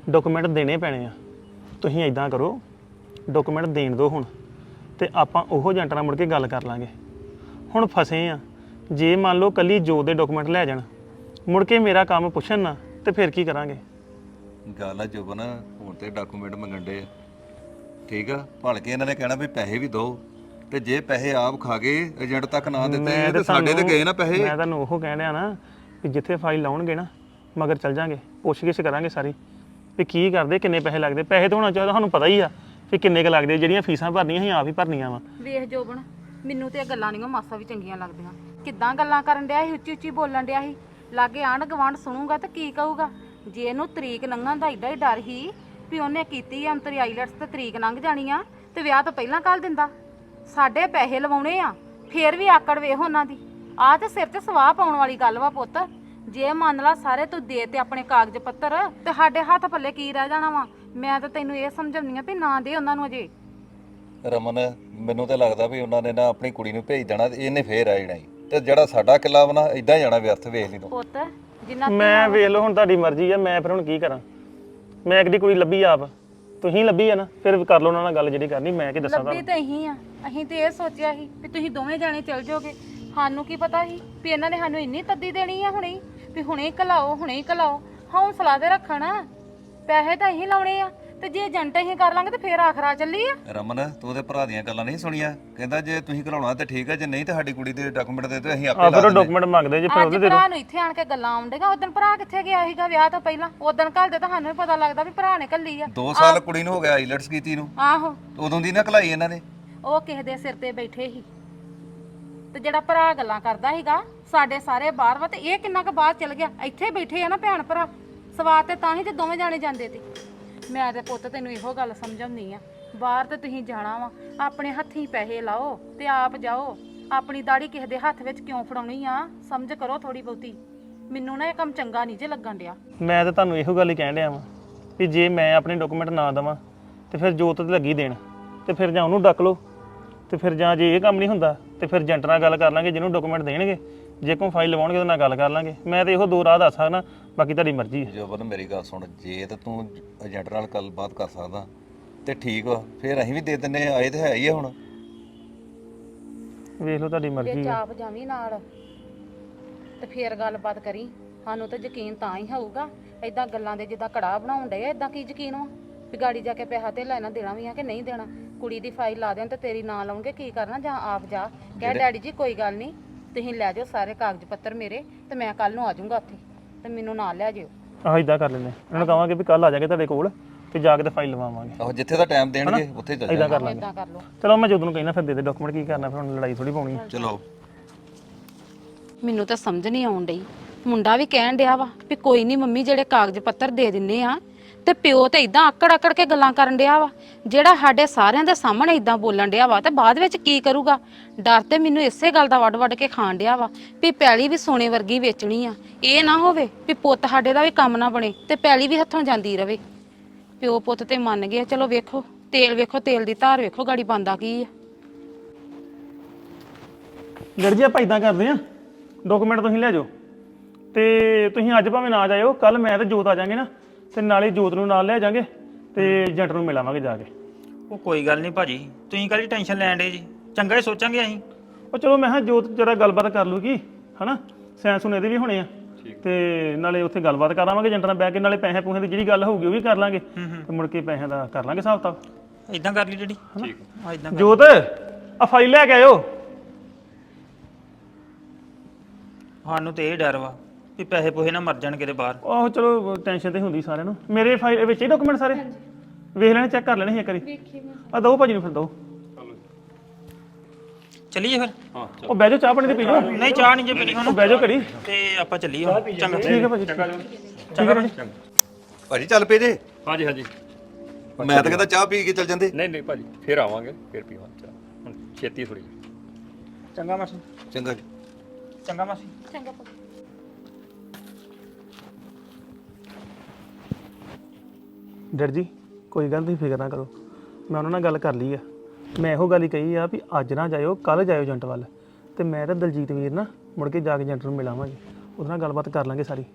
ਡਾਕੂਮੈਂਟ ਦੇਣੇ ਪੈਣੇ ਆ। ਤੁਸੀਂ ਇਦਾਂ ਕਰੋ ਡਾਕੂਮੈਂਟ ਦੇਣ ਦਿਓ ਹੁਣ, ਤੇ ਆਪਾਂ ਉਹ ਏਜੰਟ ਨਾਲ ਮੁੜ ਕੇ ਗੱਲ ਕਰ ਲਾਂਗੇ। ਹੁਣ ਫਸੇ ਆ। ਜੇ ਮੰਨ ਲਓ ਕੱਲੀ ਜੋ ਦੇ ਡਾਕੂਮੈਂਟ ਲੈ ਜਾਣ ਮੁੜ ਕੇ ਮੇਰਾ ਕੰਮ ਪੁੱਛਣ ਨਾ ਤੇ ਫਿਰ ਕੀ ਕਰਾਂਗੇ? ਗੱਲ ਆ ਜੁਬਨ ਹੁਣ ਤੇ ਡਾਕੂਮੈਂਟ ਮੰਗਣ ਦੇ ਠੀਕ ਆ? ਭਲ ਕੇ ਇਹਨਾਂ ਨੇ ਕਹਿਣਾ ਵੀ ਪੈਸੇ ਵੀ ਦਿਓ ਤੇ ਜੇ ਪੈਸੇ ਆਪ ਖਾ ਗਏ ਏਜੰਟ ਤੱਕ ਨਾ ਦਿੱਤੇ ਤੇ ਸਾਡੇ ਤੇ ਤੁਹਾਨੂੰ- ਗਏ ਨਾ ਪੈਸੇ। ਮੈਂ ਤੁਹਾਨੂੰ ਉਹ ਕਹਿਣ ਡਿਆ ਨਾ ਕਿ ਜਿੱਥੇ ਫਾਈਲ ਲਾਉਣਗੇ ਨਾ ਮਗਰ ਚੱਲ ਜਾਾਂਗੇ ਪੁੱਛਗਿੱਛ ਕਰਾਂਗੇ ਸਾਰੀ। ਵੀ ਕੀ ਕਰਦੇ ਕਿੰਨੇ ਪੈਸੇ ਲੱਗਦੇ? ਪੈਸੇ ਤਾਂ ਹੋਣਾ ਚਾਹੀਦਾ ਸਾਨੂੰ ਪਤਾ ਹੀ ਆ ਵੀ ਕਿੰਨੇ ਕੁ ਲੱਗਦੇ ਜਿਹੜੀਆਂ ਫੀਸਾਂ ਭਰਨੀਆਂ ਅਸੀਂ ਆਪ ਹੀ ਭਰਨੀਆਂ ਵਾ। ਵੇਖ ਜੋਬਨ ਮੈਨੂੰ ਤੇ ਇਹ ਗੱਲਾਂ ਨਹੀਂ ਮਾਸਾ ਵੀ ਚੰਗੀਆਂ ਲੱਗਦੀਆਂ। ਕਿੱਦਾਂ ਗੱਲਾਂ ਕਰਨ ਡਿਆ ਸੀ, ਉੱਚੀ ਉੱਚੀ ਬੋਲਣ ਡਿਆ ਸੀ। ਲਾਗੇ ਆਂਢ ਗਵਾਂਢ ਸੁਣੂਗਾ ਤੇ ਕੀ ਕਹੂਗਾ? ਜੇ ਇਹਨੂੰ ਤਰੀਕ ਲੰਘਣ ਦਾ ਏਡਾ ਹੀ ਡਰ ਸੀ ਵੀ ਉਹਨੇ ਕੀਤੀ ਆ ਅੰਤਰੀ ਆਈਲੈਟਸ ਤੇ ਤਰੀਕ ਲੰਘ ਜਾਣੀ ਆ ਤੇ ਵਿਆਹ ਤੋਂ ਪਹਿਲਾਂ ਕੱਲ ਦਿੰਦਾ। ਸਾਡੇ ਪੈਸੇ ਲਵਾਉਣੇ ਆ, ਫੇਰ ਵੀ ਆਕੜ ਵੇਖ ਉਹਨਾਂ ਦੀ। ਆ ਤੇ ਸਿਰ ਤੇ ਸਵਾਹ ਪਾਉਣ ਵਾਲੀ ਗੱਲ ਵਾ ਪੁੱਤ। ਜੇ ਮੰਨ ਲਾ ਸਾਰੇ ਤੂੰ ਦੇ ਤੇ ਆਪਣੇ ਕਾਗਜ਼ ਪੱਤਰ, ਤੇ ਸਾਡੇ ਹੱਥ ਪੱਲੇ ਕੀ ਰਹਿ ਜਾਣਾ ਵਾ? ਮੈਂ ਤਾਂ ਤੈਨੂੰ ਇਹ ਸਮਝਾਉਣੀ ਆ ਵੀ ਨਾ ਦੇ ਉਹਨਾਂ ਨੂੰ ਅਜੇ। ਰਮਨ, ਮੈਨੂੰ ਤਾਂ ਲੱਗਦਾ ਵੀ ਉਹਨਾਂ ਨੇ ਨਾ ਆਪਣੀ ਕੁੜੀ ਨੂੰ ਭੇਜ ਦੇਣਾ ਤੇ ਇਹਨੇ ਫੇਰ ਆ ਜਾਣਾ ਈ। ਤੇ ਜਿਹੜਾ ਸਾਡਾ ਕਿੱਲਾ ਵਾ ਨਾ ਇਦਾਂ ਹੀ ਜਾਣਾ ਵਿਅਰਥ ਵੇਖ ਲਈ ਤੂੰ। ਪੁੱਤ ਜਿੰਨਾ ਮੈਂ ਵੇਖ ਲਓ ਹੁਣ ਤੁਹਾਡੀ ਮਰਜ਼ੀ ਆ ਮੈਂ ਫਿਰ ਹੁਣ ਕੀ ਕਰਾਂ? ਮੈਂ ਇੱਕ ਦੀ ਕੁੜੀ ਲੱਭੀ ਆਪ। ਤੁਸੀਂ ਲੱਭੀ ਆ ਨਾ ਫਿਰ ਕਰ ਲਓ ਉਹਨਾਂ ਨਾਲ ਗੱਲ ਜਿਹੜੀ ਕਰਨੀ ਮੈਂ ਕੀ ਦੱਸਾਂ ਲੱਭੀ ਤੁਹਾਨੂੰ? ਤਾਂ ਇਹੀ ਆ ਅਸੀਂ ਤੇ ਇਹ ਸੋਚਿਆ ਸੀ ਵੀ ਤੁਸੀਂ ਦੋਵੇਂ ਜਾਣੇ ਚੱਲ ਜਾਓਗੇ। ਸਾਨੂੰ ਕੀ ਪਤਾ ਸੀ ਵੀ ਇਹਨਾਂ ਨੇ ਸਾਨੂੰ ਇੰਨੀ ਤੱਦੀ ਦੇਣੀ ਆ ਹੁਣੇ ਹੀ, ਵੀ ਹੁਣੇ ਹੀ ਘਲਾਓ ਹੁਣੇ ਹੀ ਘਲਾਓ। ਹੌਸਲਾ ਤੇ ਰੱਖਣਾ ਪੈਸੇ ਤਾਂ ਅਸੀਂ ਲਾਉਣੇ ਆ। ਤੇ ਜੇ ਏਜੰਟ ਅਸੀਂ ਕਰ ਲਾਂਗੇ ਤੇ ਫੇਰ ਆਖਰਾ ਚੱਲੀ ਆ। ਰਮਨ ਤੂੰ ਉਹਦੇ ਭਰਾ ਦੀਆਂ ਗੱਲਾਂ ਨਹੀਂ ਸੁਣੀਆਂ। ਕਹਿੰਦਾ ਜੇ ਤੁਸੀਂ ਘਲਾਉਣਾ ਤੇ ਠੀਕ ਹੈ ਜੇ ਨਹੀਂ ਤੇ ਸਾਡੀ ਕੁੜੀ ਦੇ ਡਾਕੂਮੈਂਟ ਦੇ ਤੇ ਅਸੀਂ ਆਪੇ ਆ ਲਾ ਫਿਰ ਡਾਕੂਮੈਂਟ ਮੰਗਦੇ ਜੇ ਫਿਰ ਅੱਜ ਉਹਦੇ ਦੇ ਭਰਾ ਨੂੰ ਇੱਥੇ ਆਣ ਕੇ ਗੱਲਾਂ ਆਉਂਦੀਆਂ ਉਦੋਂ ਭਰਾ ਕਿੱਥੇ ਗਿਆ ਸੀਗਾ ਵਿਆਹ ਤੋਂ ਪਹਿਲਾਂ? ਉਦੋਂ ਘਰ ਦੇ ਤਾਂ ਸਾਨੂੰ ਵੀ ਪਤਾ ਲੱਗਦਾ ਵੀ ਭਰਾ ਨੇ ਘੱਲੀ ਆ। 2 ਸਾਲ ਕੁੜੀ ਨੂੰ ਹੋ ਗਿਆ ਆਈਲੈਟਸ ਕੀਤੀ ਨੂੰ। ਆਹੋ। ਉਦੋਂ ਦੀ ਨਾ ਘਲਾਈ ਇਹਨਾਂ ਨੇ। ਉਹ ਕਿਸੇ ਦੇ ਸਿਰ ਤੇ ਬੈਠੇ ਸੀ। ਤੇ ਜਿਹੜਾ ਭਰਾ ਗੱਲਾਂ ਕਰਦਾ ਸੀਗਾ ਸਾਡੇ ਸਾਰੇ ਬਾਹਰ ਵਾ ਤੇ ਇਹ ਕਿੰਨਾ ਕੁ ਬਾਹਰ ਚਲ ਗਿਆ। ਇੱਥੇ ਬੈਠੇ ਆ ਨਾ ਭੈਣ ਭਰਾ। ਸਵਾਦ ਤੇ ਤਾਂ ਹੀ ਤੇ ਦੋਵੇਂ ਜਾਣੇ ਜਾਂਦੇ ਤੇ। ਮੈਂ ਤੇ ਪੁੱਤ ਤੈਨੂੰ ਇਹੋ ਗੱਲ ਸਮਝਾਉਂਦੀ ਆ। ਬਾਹਰ ਤੇ ਤੁਸੀਂ ਜਾਣਾ ਵਾ, ਆਪਣੇ ਹੱਥੀਂ ਪੈਸੇ ਲਾਓ ਤੇ ਆਪ ਜਾਓ। ਆਪਣੀ ਦਾੜੀ ਕਿਸੇ ਦੇ ਹੱਥ ਵਿੱਚ ਕਿਉਂ ਫੜਾਉਣੀ ਆ? ਸਮਝ ਕਰੋ ਥੋੜੀ ਬਹੁਤੀ। ਮੈਨੂੰ ਨਾ ਇਹ ਕੰਮ ਚੰਗਾ ਨਹੀਂ ਜੇ ਲੱਗਣ ਡਿਆ। ਮੈਂ ਤਾਂ ਤੁਹਾਨੂੰ ਇਹੋ ਗੱਲ ਹੀ ਕਹਿਣ ਡਿਆ ਵਾਂ ਵੀ ਜੇ ਮੈਂ ਆਪਣੇ ਡਾਕੂਮੈਂਟ ਨਾ ਦਵਾਂ, ਤੇ ਫਿਰ ਜੋਤ ਤੇ ਲੱਗੀ ਦੇਣ। ਤੇ ਫਿਰ ਜਾਂ ਉਹਨੂੰ ਡੱਕ ਲਓ। ਤੇ ਫਿਰ ਜਾਂ ਜੇ ਇਹ ਕੰਮ ਨਹੀਂ ਹੁੰਦਾ, ਤੇ ਫਿਰ ਏਜੰਟ ਨਾਲ ਗੱਲ ਕਰ ਲਾਂਗੇ ਜਿਹਨੂੰ ਡਾਕੂਮੈਂਟ ਦੇਣਗੇ। ਜੇ ਕੋਈ ਫਾਈਲ ਲਵਾਉਣਗੇ ਉਹਦੇ ਨਾਲ ਗੱਲ ਕਰ ਲਾਂਗੇ। ਮੈਂ ਤੇ ਇਹੋ ਦੋ ਰਾਹ ਦੱਸ ਸਕਦਾ ਬਾਕੀ ਤੁਹਾਡੀ ਮਰਜ਼ੀ ਹੈ। ਜੋਬਨ ਮੇਰੀ ਗੱਲ ਸੁਣ ਜੇ ਤੇ ਤੂੰ ਏਜੰਟ ਨਾਲ ਗੱਲਬਾਤ ਕਰ ਸਕਦਾ ਤੇ ਠੀਕ ਵਾ ਫਿਰ ਅਸੀਂ ਵੀ ਦੇ ਦਿੰਨੇ ਆ, ਆਏ ਤੇ ਹੈ ਹੀ ਆ ਹੁਣ। ਵੇਖ ਲਓ ਤੁਹਾਡੀ ਮਰਜ਼ੀ ਜੇ ਹੈ। ਚਾਪ ਜਾਵੀਂ ਨਾਲ ਤੇ ਫੇਰ ਗੱਲਬਾਤ ਕਰੀ। ਸਾਨੂੰ ਤਾਂ ਯਕੀਨ ਤਾਂ ਹੀ ਹੋਊਗਾ ਐਦਾਂ ਗੱਲਾਂ ਦੇ ਜਿੱਦਾਂ ਕੜਾ ਬਣਾਉਣ ਡਏ ਆ ਐਦਾਂ ਕੀ ਯਕੀਨ ਵਾ? ਵੀ ਗਾੜੀ ਜਾ ਕੇ ਪੈਸਾ ਤੇ ਲੈਣਾ ਦੇਣਾ ਵੀ ਆ ਕਿ ਨਹੀਂ ਦੇਣਾ? ਕੁੜੀ ਦੀ ਫਾਈਲ ਲਾ ਦੇਣ ਤੇ ਤੇਰੀ ਨਾਂ ਲਾਉਣਗੇ ਕੀ ਕਰਨਾ? ਜਾਂ ਆਪ ਜਾ। ਕਹਿ ਡੈਡੀ ਜੀ ਕੋਈ ਗੱਲ ਨਹੀਂ ਤੁਸੀਂ ਲੈ ਜਾਓ ਸਾਰੇ ਕਾਗਜ਼ ਪੱਤਰ ਮੇਰੇ ਤੇ ਮੈਂ ਕੱਲ ਨੂੰ ਆ ਜਾਊਂਗਾ ਉੱਥੇ। ਤੇ ਮੈਨੂੰ ਨਾਲ ਲੈ ਜਿਓ। ਆਹ ਇਦਾਂ ਕਰ ਲੈਂਦੇ ਹਾਂ। ਇਹਨਾਂ ਨੂੰ ਕਹਾਂਗੇ ਵੀ ਕੱਲ ਆ ਜਾਗੇ ਤੁਹਾਡੇ ਕੋਲ ਤੇ ਜਾ ਕੇ ਤੇ ਫਾਈਲ ਲਵਾਵਾਂਗੇ। ਆਹੋ ਜਿੱਥੇ ਦਾ ਟਾਈਮ ਦੇਣਗੇ ਉੱਥੇ ਚੱਲ ਇਦਾਂ ਜਾਣਾ। ਕਰ ਲਾਂਗੇ ਇਦਾਂ ਕਰ ਲਓ। ਚਲੋ ਮੈਂ ਜਦੋਂ ਨੂੰ ਕਹਿਣਾ ਫਿਰ ਦੇ ਦੇ ਡਾਕੂਮੈਂਟ ਕੀ ਕਰਨਾ ਫਿਰ ਹੁਣ ਲੜਾਈ ਥੋੜੀ ਪਾਉਣੀ ਹੈ ਚਲੋ। ਮੈਨੂੰ ਤਾਂ ਸਮਝ ਨਹੀਂ ਆਉਣ ਡਈ। ਮੁੰਡਾ ਵੀ ਕਹਿਣ ਡਿਆ ਵਾ ਵੀ ਕੋਈ ਨਹੀਂ ਮੰਮੀ ਜਿਹੜੇ ਕਾਗਜ਼ ਪੱਤਰ ਦੇ ਦਿੰਨੇ ਆ ਤੇ ਪਿਓ ਤੇ ਇਦਾਂ ਆਕੜ ਆਕੜ ਕੇ ਗੱਲਾਂ ਕਰਨ ਡਿਆ ਵਾ। ਜਿਹੜਾ ਸਾਡੇ ਸਾਰਿਆਂ ਦੇ ਸਾਹਮਣੇ ਇਦਾਂ ਬੋਲਣ ਡਿਆ ਵਾ ਤੇ ਬਾਅਦ ਵਿੱਚ ਕੀ ਕਰੂਗਾ? ਡਰ ਤੇ ਮੈਨੂੰ ਇਸੇ ਗੱਲ ਦਾ ਵੱਡ ਵੱਡ ਕੇ ਖਾਣ ਡਿਆ ਵਾ ਵੀ ਪੈਲੀ ਵੀ ਸੋਨੇ ਵਰਗੀ ਵੇਚਣੀ ਆ। ਇਹ ਨਾ ਹੋਵੇ ਵੀ ਪੁੱਤ ਸਾਡੇ ਦਾ ਵੀ ਕੰਮ ਨਾ ਬਣੇ ਤੇ ਪੈਲੀ ਵੀ ਹੱਥੋਂ ਜਾਂਦੀ ਰਵੇ। ਪਿਓ ਪੁੱਤ ਤੇ ਮੰਨ ਗਏ ਚਲੋ ਵੇਖੋ, ਤੇਲ ਵੇਖੋ, ਤੇਲ ਦੀ ਧਾਰ ਵੇਖੋ, ਗਾੜੀ ਬੰਦਾ ਕੀ ਆ। ਗੜ ਜੀ, ਆਪਾਂ ਇਦਾਂ ਕਰਦੇ ਆ। ਡਾਕੂਮੈਂਟ ਤੁਸੀਂ ਲੈ ਜਾਓ। ਤੇ ਤੁਸੀਂ ਅੱਜ ਭਾਵੇਂ ਨਾ ਜਾਇਓ ਕੱਲ ਮੈਂ ਤੇ ਜੋਤ ਆ ਜਾਾਂਗੇ ਨਾ। ਤੇ ਨਾਲੇ ਜੋਤ ਨੂੰ ਨਾਲ ਲੈ ਜਾਾਂਗੇ ਤੇ ਏਜੰਟ ਨੂੰ ਮਿਲਾਵਾਂਗੇ ਜਾ ਕੇ। ਉਹ ਕੋਈ ਗੱਲ ਨਹੀਂ ਭਾਜੀ ਤੁਸੀਂ ਕਾਹਦੀ ਟੈਨਸ਼ਨ ਲੈਣ ਡੇ ਜੀ? ਚੰਗਾ ਹੀ ਸੋਚਾਂਗੇ ਅਸੀਂ। ਉਹ ਚਲੋ ਮੈਂ ਕਿਹਾ ਜੋਤ ਜਰਾ ਗੱਲਬਾਤ ਕਰ ਲੂਗੀ ਹਨਾ? ਸੈਂਸ ਸੁਣੇ ਦੇ ਵੀ ਹੋਣੇ ਆ। ਤੇ ਨਾਲੇ ਉੱਥੇ ਗੱਲਬਾਤ ਕਰਾਵਾਂਗੇ ਏਜੰਟ ਨਾਲ ਬਹਿ ਕੇ ਨਾਲੇ ਪੈਸੇ ਪੂਸੇ ਦੀ ਜਿਹੜੀ ਗੱਲ ਹੋਊਗੀ ਉਹ ਵੀ ਕਰ ਲਾਂਗੇ। ਤੇ ਮੁੜ ਕੇ ਪੈਸਿਆਂ ਦਾ ਕਰ ਲਾਂਗੇ ਹਿਸਾਬ ਕਿਤਾਬ। ਇਦਾਂ ਕਰ ਲਈ ਡੈਡੀ। ਠੀਕ। ਆ ਇਦਾਂ ਜੋਤ ਆ ਫਾਈਲ ਲੈ ਕੇ ਆਇਓ। ਸਾਨੂੰ ਤੇ ਇਹ ਡਰ ਵਾ। ਵੀ ਪੈਸੇ ਪੋਹੇ ਨਾ ਮਰ ਜਾਣ ਕਿਤੇ ਬਾਹਰ। ਆਹੋ ਚਲੋ ਟੈਨਸ਼ਨ ਤੇ ਹੁੰਦੀ ਸਾਰਿਆਂ ਨੂੰ। ਮੇਰੇ ਫਾਈਲ ਵਿੱਚ ਹੀ ਡਾਕੂਮੈਂਟ ਸਾਰੇ? ਵੇਖ ਲੈਣੇ ਚੈੱਕ ਕਰ ਲੈਣੇ ਸੀ ਇੱਕ ਵਾਰੀ। ਆ ਦੋ ਭਾਜੀ ਨੂੰ ਫਿਰ ਦੋ। ਚੱਲੀਏ ਫਿਰ? ਉਹ ਬਹਿ ਜਾਓ ਚਾਹ ਪਾਣੀ ਤੇ ਪੀ ਲਓ ਨਹੀਂ ਚਾਹ ਨਹੀਂ ਜੇ ਪੀਣੀ ਉਹ ਹੁਣ ਬਹਿ ਜਾਓ ਘੜੀ। ਤੇ ਆਪਾਂ ਚੱਲੀਏ ਹੁਣ। ਚੰਗਾ। ਠੀਕ ਹੈ ਭਾਜੀ ਚੰਗਾ। ਭਾਜੀ। ਭਾਜੀ। ਚੱਲ ਪਏ ਜੇ। ਹਾਂਜੀ ਹਾਂਜੀ। ਮੈਂ ਤਾਂ ਕਹਿੰਦਾ ਚਾਹ ਪੀ ਕੇ ਚੱਲ ਜਾਂਦੇ। ਨਹੀਂ ਨਹੀਂ ਭਾਜੀ ਫਿਰ ਆਵਾਂਗੇ ਫਿਰ ਪੀਵਾਂਗੇ ਚਾਹ। ਹੁਣ ਛੇਤੀ ਥੋੜੀ ਚੰਗਾ ਮਾਸੀ। ਚੰਗਾ ਜੀ। ਚੰਗਾ ਮਾਸੀ। ਚੰਗਾ ਪੁੱਤ ਡਰ ਜੀ ਕੋਈ ਗੱਲ ਨਹੀਂ ਫਿਕਰ ਨਾ ਕਰੋ। ਮੈਂ ਉਹਨਾਂ ਨਾਲ ਗੱਲ ਕਰ ਲਈ ਆ। ਮੈਂ ਇਹੋ ਗੱਲ ਹੀ ਕਹੀ ਆ ਵੀ ਅੱਜ ਨਾ ਜਾਇਓ ਕੱਲ ਜਾਇਓ ਏਜੰਟ ਵੱਲ। ਤੇ ਮੈਂ ਤਾਂ ਦਲਜੀਤ ਵੀਰ ਨਾ ਮੁੜ ਕੇ ਜਾ ਕੇ ਏਜੰਟ ਨੂੰ ਮਿਲਾਵਾਂਗੇ। ਉਹਦੇ ਨਾਲ ਗੱਲਬਾਤ ਕਰ ਲਾਂਗੇ ਸਾਰੀ।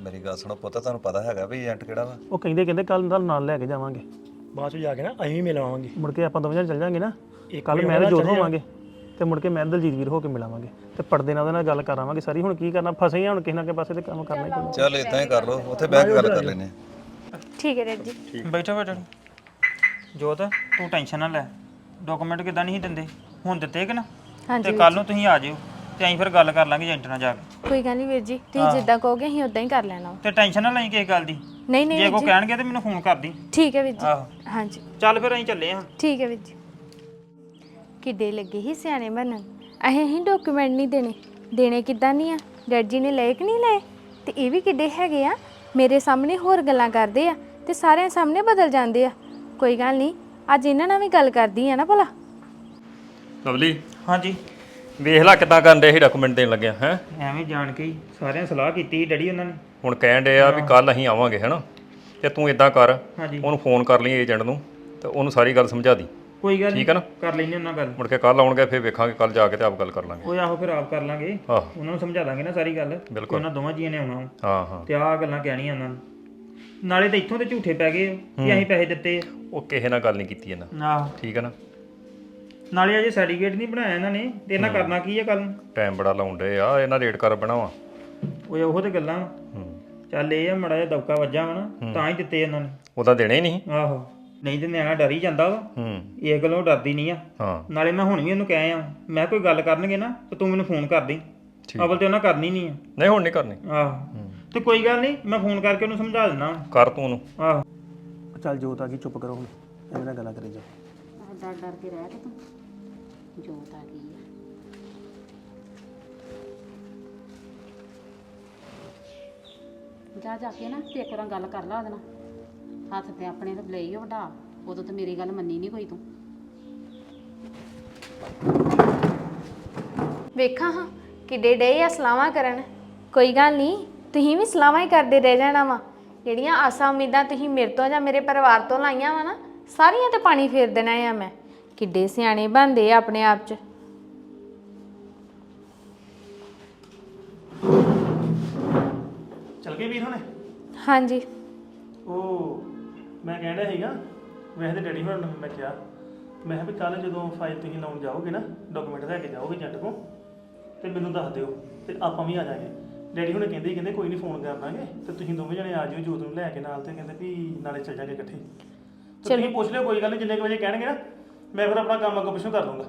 ਮੇਰੀ ਗੱਲ ਸੁਣੋ ਪੁੱਤ ਤੁਹਾਨੂੰ ਪਤਾ ਹੈਗਾ ਵੀ ਏਜੰਟ ਕਿਹੜਾ ਵਾ? ਉਹ ਕਹਿੰਦੇ ਕਹਿੰਦੇ ਕੱਲ ਨਾਲ ਨਾਲ ਲੈ ਕੇ ਜਾਵਾਂਗੇ। ਬਾਅਦ ਚ ਜਾ ਕੇ ਨਾ ਅਸੀਂ ਵੀ ਮਿਲ ਆਵਾਂਗੇ ਮੁੜ ਕੇ ਆਪਾਂ ਦੋਵੇਂ ਜਣੇ ਚੱਲ ਜਾਾਂਗੇ ਨਾ। ਇੱਕ ਕੱਲ ਮੈਂ ਤੇ ਜੋਤ। ਹੋਵਾਂਗੇ ਤੇ ਮੁੜ ਕੇ ਮੈਂ ਦਲਜੀਤ ਵੀਰ ਹੋ ਕੇ ਮਿਲਾਵਾਂਗੇ। ਤੇ ਪਰਦੇ ਨਾਲ ਉਹਦੇ ਨਾਲ ਗੱਲ ਕਰਾਵਾਂਗੇ ਸਾਰੀ। ਹੁਣ ਕੀ ਕਰਨਾ? ਫਸੇ ਹੀ ਆ ਹੁਣ ਕਿਸੇ ਨਾ ਕਿਸੇ ਪਾਸੇ ਤੇ ਕੰਮ ਕਰਨਾ ਹੀ ਪੈਣਾ। ਚੱਲ ਇਦਾਂ ਹੀ ਕਰ ਲਓ ਉੱਥੇ ਬਹਿ ਕੇ ਗੱਲ ਕਰ ਲੈਨੇ ਆ ਠੀਕ ਹੈ ਡੈਡੀ ਜੀ ਬੈਠੋ ਬੈਠੋ। ਜੋਤ ਤੂੰ ਟੈਨਸ਼ਨ ਨਾ ਲੈ। ਡਾਕੂਮੈਂਟ ਕਿਦਾਂ ਨਹੀਂ ਸੀ ਦਿੰਦੇ? ਹੁਣ ਦਿੱਤੇ ਕਿ ਨਾ? ਹਾਂਜੀ ਤੇ ਕੱਲ ਨੂੰ ਤੁਸੀਂ ਆ ਜਿਓ। ਤੇ ਅਸੀਂ ਫਿਰ ਗੱਲ ਕਰ ਲਾਂਗੇ ਏਜੰਟ ਨਾਲ ਜਾ ਕੇ। ਕੋਈ ਗੱਲ ਨਹੀਂ ਵੀਰ ਜੀ। ਤੁਸੀਂ ਜਿੱਦਾਂ ਕਹੋਗੇ ਅਸੀਂ ਉਦਾਂ ਹੀ ਕਰ ਲੈਣਾ। ਵਾ। ਤੇ ਟੈਨਸ਼ਨ ਨਾ ਲਈ ਕਿਸੇ ਗੱਲ ਦੀ। ਨਹੀਂ ਨਹੀਂ ਜੇ ਵੀਰ ਕੋ ਜੀ। ਕਹਿਣਗੇ ਤੇ ਮੈਨੂੰ ਫੋਨ ਕਰ ਦੀ। ਠੀਕ ਹੈ ਵੀਰ ਜੀ। ਆਹੋ। ਹਾਂਜੀ। ਚੱਲ ਫਿਰ ਅਸੀਂ ਚੱਲੇ ਹਾਂ। ਠੀਕ ਹੈ ਵੀਰ ਜੀ। ਕਿੱਡੇ ਲੱਗੇ ਹੀ ਸਿਆਣੇ ਬਣਨ। ਅਸੀਂ ਹੀ ਡਾਕੂਮੈਂਟ ਨਹੀਂ ਦੇਣੇ। ਦੇਣੇ ਕਿੱਦਾਂ ਨਹੀਂ ਆ? ਡੈਡ ਜੀ ਨੇ ਲਏ ਕਿ ਨਹੀਂ ਲਏ? ਤੇ ਇਹ ਵੀ ਕਿੱਡੇ ਹੈਗੇ ਆ? ਮੇਰੇ ਸਾਹਮਣੇ ਹੋਰ ਗੱਲਾਂ ਕਰਦੇ ਆ। ਤੇ ਸਾਰਿਆਂ ਸਾਹਮਣੇ ਬਦਲ ਜਾਂਦੇ ਆ। ਕੋਈ ਗੱਲ ਨਹੀਂ ਅੱਜ ਇਹਨਾਂ ਨਾਲ ਵੀ ਗੱਲ ਕਰਦੀ ਆ ਨਾ ਭਲਾ। ਲਵਲੀ ਹਾਂਜੀ। ਵੇਖ ਲੈ ਕਿੱਦਾਂ ਕਰਨ ਦੇ ਇਹ ਡਾਕੂਮੈਂਟ ਦੇਣ ਲੱਗਿਆ ਹੈ? ਐਵੇਂ ਜਾਣ ਕੇ ਹੀ ਸਾਰਿਆਂ ਸਲਾਹ ਕੀਤੀ ਸੀ ਡੈਡੀ ਉਹਨਾਂ ਨੇ। ਹੁਣ ਕਹਿਣ ਦੇ ਆ ਵੀ ਕੱਲ ਅਸੀਂ ਆਵਾਂਗੇ ਹੈਨਾ? ਤੇ ਤੂੰ ਇਦਾਂ ਕਰ ਹਾਂਜੀ। ਉਹਨੂੰ ਫੋਨ ਕਰ ਲਈ ਏਜੰਟ ਨੂੰ ਤੇ ਉਹਨੂੰ ਸਾਰੀ ਗੱਲ ਸਮਝਾ ਦੀ। ਕੋਈ ਗੱਲ ਠੀਕ ਹੈ ਨਾ? ਕਰ ਲੈਨੇ ਉਹਨਾਂ ਗੱਲ। ਮੁੜ ਕੇ ਕੱਲ ਆਉਣਗੇ ਫਿਰ ਵੇਖਾਂਗੇ ਕੱਲ ਜਾ ਕੇ ਤੇ ਆਪ ਗੱਲ ਕਰ ਲਾਂਗੇ। ਉਹ ਆਹੋ ਫਿਰ ਆਪ ਕਰ ਲਾਂਗੇ। ਆਹ। ਉਹਨਾਂ ਨੂੰ ਸਮਝਾ ਦਾਂਗੇ ਨਾ ਸਾਰੀ ਗੱਲ। ਕਿ ਬਿਲਕੁਲ। ਉਹਨਾਂ ਦੋਵਾਂ ਜੀਆਂ ਨੇ ਆਉਣਾ। ਵਾ। ਹਾਂ ਹਾਂ। ਤੇ ਆਹ ਗੱਲਾਂ ਕਹਿਣੀਆਂ ਉਹਨਾਂ ਨੂੰ। ਨਾਲੇ ਤਾਂ ਇੱਥੋਂ ਤੇ ਝੂਠੇ ਪੈ ਗਏ ਆ ਕਿ ਅਸੀਂ ਪੈਸੇ ਦਿੱਤੇ ਉਹ ਕਿਸੇ ਨਾਲ ਗੱਲ ਨਹੀਂ ਕੀਤੀ ਇਹਨਾਂ। ਆ ਆਹੋ। ਠੀਕ ਹੈ ਨਾ? ਨਾਲੇ ਅਜੇ ਸਰਟੀਫਿਕੇਟ ਨਹੀਂ ਬਣਾਇਆ ਇਹਨਾਂ ਨੇ ਤੇ ਇਹਨਾਂ ਕਰਨਾ ਕੀ ਆ ਕੱਲ ਨੂੰ? ਟਾਈਮ ਬੜਾ ਲਾਉਣ ਡੇ ਆ ਇਹਨਾਂ ਰੇਟ ਕਰ ਬਣਾਵਾ। ਉਹ ਉਹੋ ਤੇ ਗੱਲਾਂ ਵਾਂ। ਹੂੰ। ਚੱਲ ਇਹ ਆ ਮੜਾ ਜਿਹਾ ਦਬਕਾ ਵੱਜਾ ਵਾ ਨਾ ਤਾਂ ਹੀ ਦਿੱਤੇ ਇਹਨਾਂ ਨੇ। ਉਹਦਾ ਦੇਣੇ ਹੀ ਨਹੀਂ। ਆਹੋ। ਨਹੀਂ ਤੇ ਨਿਆਣਾ ਡਰ ਹੀ ਜਾਂਦਾ ਵਾ। ਹੂੰ। ਇਹ ਗੱਲੋਂ ਡਰਦੀ ਨਹੀਂ ਆ। ਹਾਂ। ਨਾਲੇ ਮੈਂ ਹੁਣ ਵੀ ਉਹਨੂੰ ਕਹਿ ਆ ਮੈਂ ਕੋਈ ਗੱਲ ਕਰਨਗੇ ਨਾ ਤੇ ਤੂੰ ਮੈਨੂੰ ਫੋਨ ਕਰ ਦੀ। ਅਵਲ ਤੇ ਉਹਨਾਂ ਕਰਨੀ ਨਹੀਂ ਆ। ਨਹੀਂ ਹੁਣ ਨਹੀਂ ਕਰਨੀ। ਆਹੋ। ਤੇ ਕੋਈ ਗੱਲ ਨਹੀਂ ਮੈਂ ਫੋਨ ਕਰਕੇ ਉਹਨੂੰ ਸਮਝਾ ਦਿੰਦਾ ਕਰ ਤੂੰ ਉਹਨੂੰ। ਆਹੋ। ਚੱਲ ਜੋਤ ਆ ਗਈ ਚੁੱਪ ਕਰੋ ਹੁਣ। ਐਵੇਂ ਨਾਲ ਗੱਲਾਂ ਕਰੀ ਜਾ। ਡਰ ਡਰ ਕੇ ਰਹਿ ਕੇ ਤੂੰ। ਜੋਤ ਆ ਗਈ ਆ। ਜਾ ਜਾ ਕੇ ਨਾ ਤੇ ਇੱਕ ਵਾਰ ਗੱਲ ਕਰ ਲਾ ਉਹਦੇ ਨਾਲ। ਹੱਥ ਤੇ ਆਪਣੇ ਤੇ ਲਈ ਵਡਾ ਉਦੋਂ ਤੇ ਮੇਰੀ ਗੱਲ ਮੰਨੀ ਨਹੀਂ ਕੋਈ ਤੂੰ। ਵੇਖਾਂ ਹਾਂ ਕਿੱਡੇ ਡੇ ਆ ਸਲਾਹਾਂ ਕਰਨ। ਕੋਈ ਗੱਲ ਨਹੀਂ ਤੁਸੀਂ ਵੀ ਸਲਾਹਾਂ ਹੀ ਕਰਦੇ ਰਹਿ ਜਾਣਾ ਵਾ। ਜਿਹੜੀਆਂ ਆਸਾਂ ਉਮੀਦਾਂ ਤੁਸੀਂ ਮੇਰੇ ਤੋਂ ਜਾਂ ਮੇਰੇ ਪਰਿਵਾਰ ਤੋਂ ਲਾਈਆਂ ਵਾ ਨਾ ਸਾਰੀਆਂ ਤੇ ਪਾਣੀ ਫੇਰ ਦੇਣਾ ਆ ਮੈਂ। ਕਿੱਡੇ ਸਿਆਣੇ ਬਣਦੇ ਆ ਆਪਣੇ ਆਪ 'ਚ। ਚੱਲ ਗਏ ਵੀਰ ਹੁਣੇ? ਹਾਂਜੀ। ਉਹ ਮੈਂ ਕਹਿਣ ਡਿਆ ਸੀਗਾ ਵੈਸੇ ਤੇ ਡੈਡੀ ਹੁਣ ਨੂੰ ਮੈਂ ਕਿਹਾ ਮੈਂ ਕਿਹਾ ਵੀ ਕੱਲ ਜਦੋਂ ਫਾਈਲ ਤੁਸੀਂ ਲਾਉਣ ਜਾਓਗੇ ਨਾ ਡਾਕੂਮੈਂਟ ਲੈ ਕੇ ਜਾਓਗੇ ਜੱਟ ਕੋ ਤੇ ਮੈਨੂੰ ਦੱਸ ਦਿਓ ਤੇ ਆਪਾਂ ਵੀ ਆ ਜਾਾਂਗੇ। ਡੈਡੀ ਹੁਣੇ ਕਹਿੰਦੇ ਸੀ, ਕਹਿੰਦੇ ਕੋਈ ਨਹੀਂ ਫੋਨ ਕਰ ਦਾਂਗੇ ਤੇ ਤੁਸੀਂ ਦੋਵੇਂ ਜਣੇ ਆ ਜਿਓ ਜੋਤ ਨੂੰ ਲੈ ਕੇ ਨਾਲ ਤੇ ਕਹਿੰਦੇ ਵੀ ਨਾਲੇ ਚੱਲ ਜਾਾਂਗੇ ਇਕੱਠੇ। ਤੇ ਤੁਸੀਂ ਪੁੱਛ ਲਿਓ ਕੋਈ ਗੱਲ ਨਹੀਂ ਜਿੰਨੇ ਕੁ ਵਜੇ ਕਹਿਣਗੇ ਨਾ ਮੈਂ ਫਿਰ ਆਪਣਾ ਕੰਮ ਅੱਗੋਂ ਪਿੱਛੋਂ ਕਰ ਲੂੰਗਾ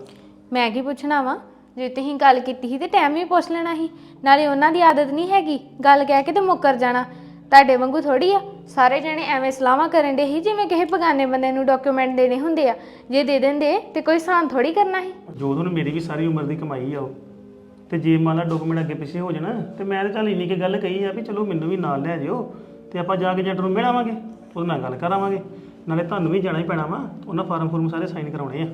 ਮੈਂ ਕੀ ਪੁੱਛਣਾ ਵਾ? ਜੇ ਤੁਸੀਂ ਗੱਲ ਕੀਤੀ ਸੀ ਤੇ ਟਾਈਮ ਵੀ ਪੁੱਛ ਲੈਣਾ ਸੀ। ਨਾਲੇ ਉਹਨਾਂ ਦੀ ਆਦਤ ਨਹੀਂ ਹੈਗੀ ਗੱਲ ਕਹਿ ਕੇ ਤੇ ਮੁੱਕਰ ਜਾਣਾ। ਤੁਹਾਡੇ ਵਾਂਗੂ ਥੋੜੀ ਆ ਸਾਰੇ ਜਣੇ ਐਵੇਂ ਸਲਾਹਾਂ ਕਰਨ ਦੇ ਹੀ ਜਿਵੇਂ ਕਿਸੇ ਬਗਾਨੇ ਬੰਦੇ ਨੂੰ ਡਾਕੂਮੈਂਟ ਦੇਣੇ ਹੁੰਦੇ ਆ। ਜੇ ਦੇ ਦਿੰਦੇ ਤੇ ਕੋਈ ਸਾਨ ਥੋੜੀ ਕਰਨਾ ਸੀ। ਜੋਤ ਨੂੰ ਮੇਰੀ ਵੀ ਸਾਰੀ ਉਮਰ ਦੀ ਕਮਾਈ ਆ ਉਹ। ਤੇ ਜੇ ਮੰਨ ਲਾ ਡਾਕੂਮੈਂਟ ਅੱਗੇ ਪਿੱਛੇ ਹੋ ਜਾਣਾ, ਤੇ ਮੈਂ ਤਾਂ ਚੱਲ ਇੰਨੀ ਕੀ ਗੱਲ ਕਹੀ ਆ ਵੀ ਚਲੋ ਮੈਨੂੰ ਵੀ ਨਾਲ ਲੈ ਜਿਓ ਤੇ ਆਪਾਂ ਜਾ ਕੇ ਏਜੰਟ ਨੂੰ ਮਿਲਾਵਾਂਗੇ ਉਹਦੇ ਨਾਲ ਗੱਲ ਕਰਾਵਾਂਗੇ ਨਾਲੇ ਤੁਹਾਨੂੰ ਵੀ ਜਾਣਾ ਹੀ ਪੈਣਾ ਵਾ ਉਹਨਾਂ ਫਾਰਮ ਫੁਰਮ ਸਾਰੇ ਸਾਈਨ ਕਰਾਉਣੇ ਆ।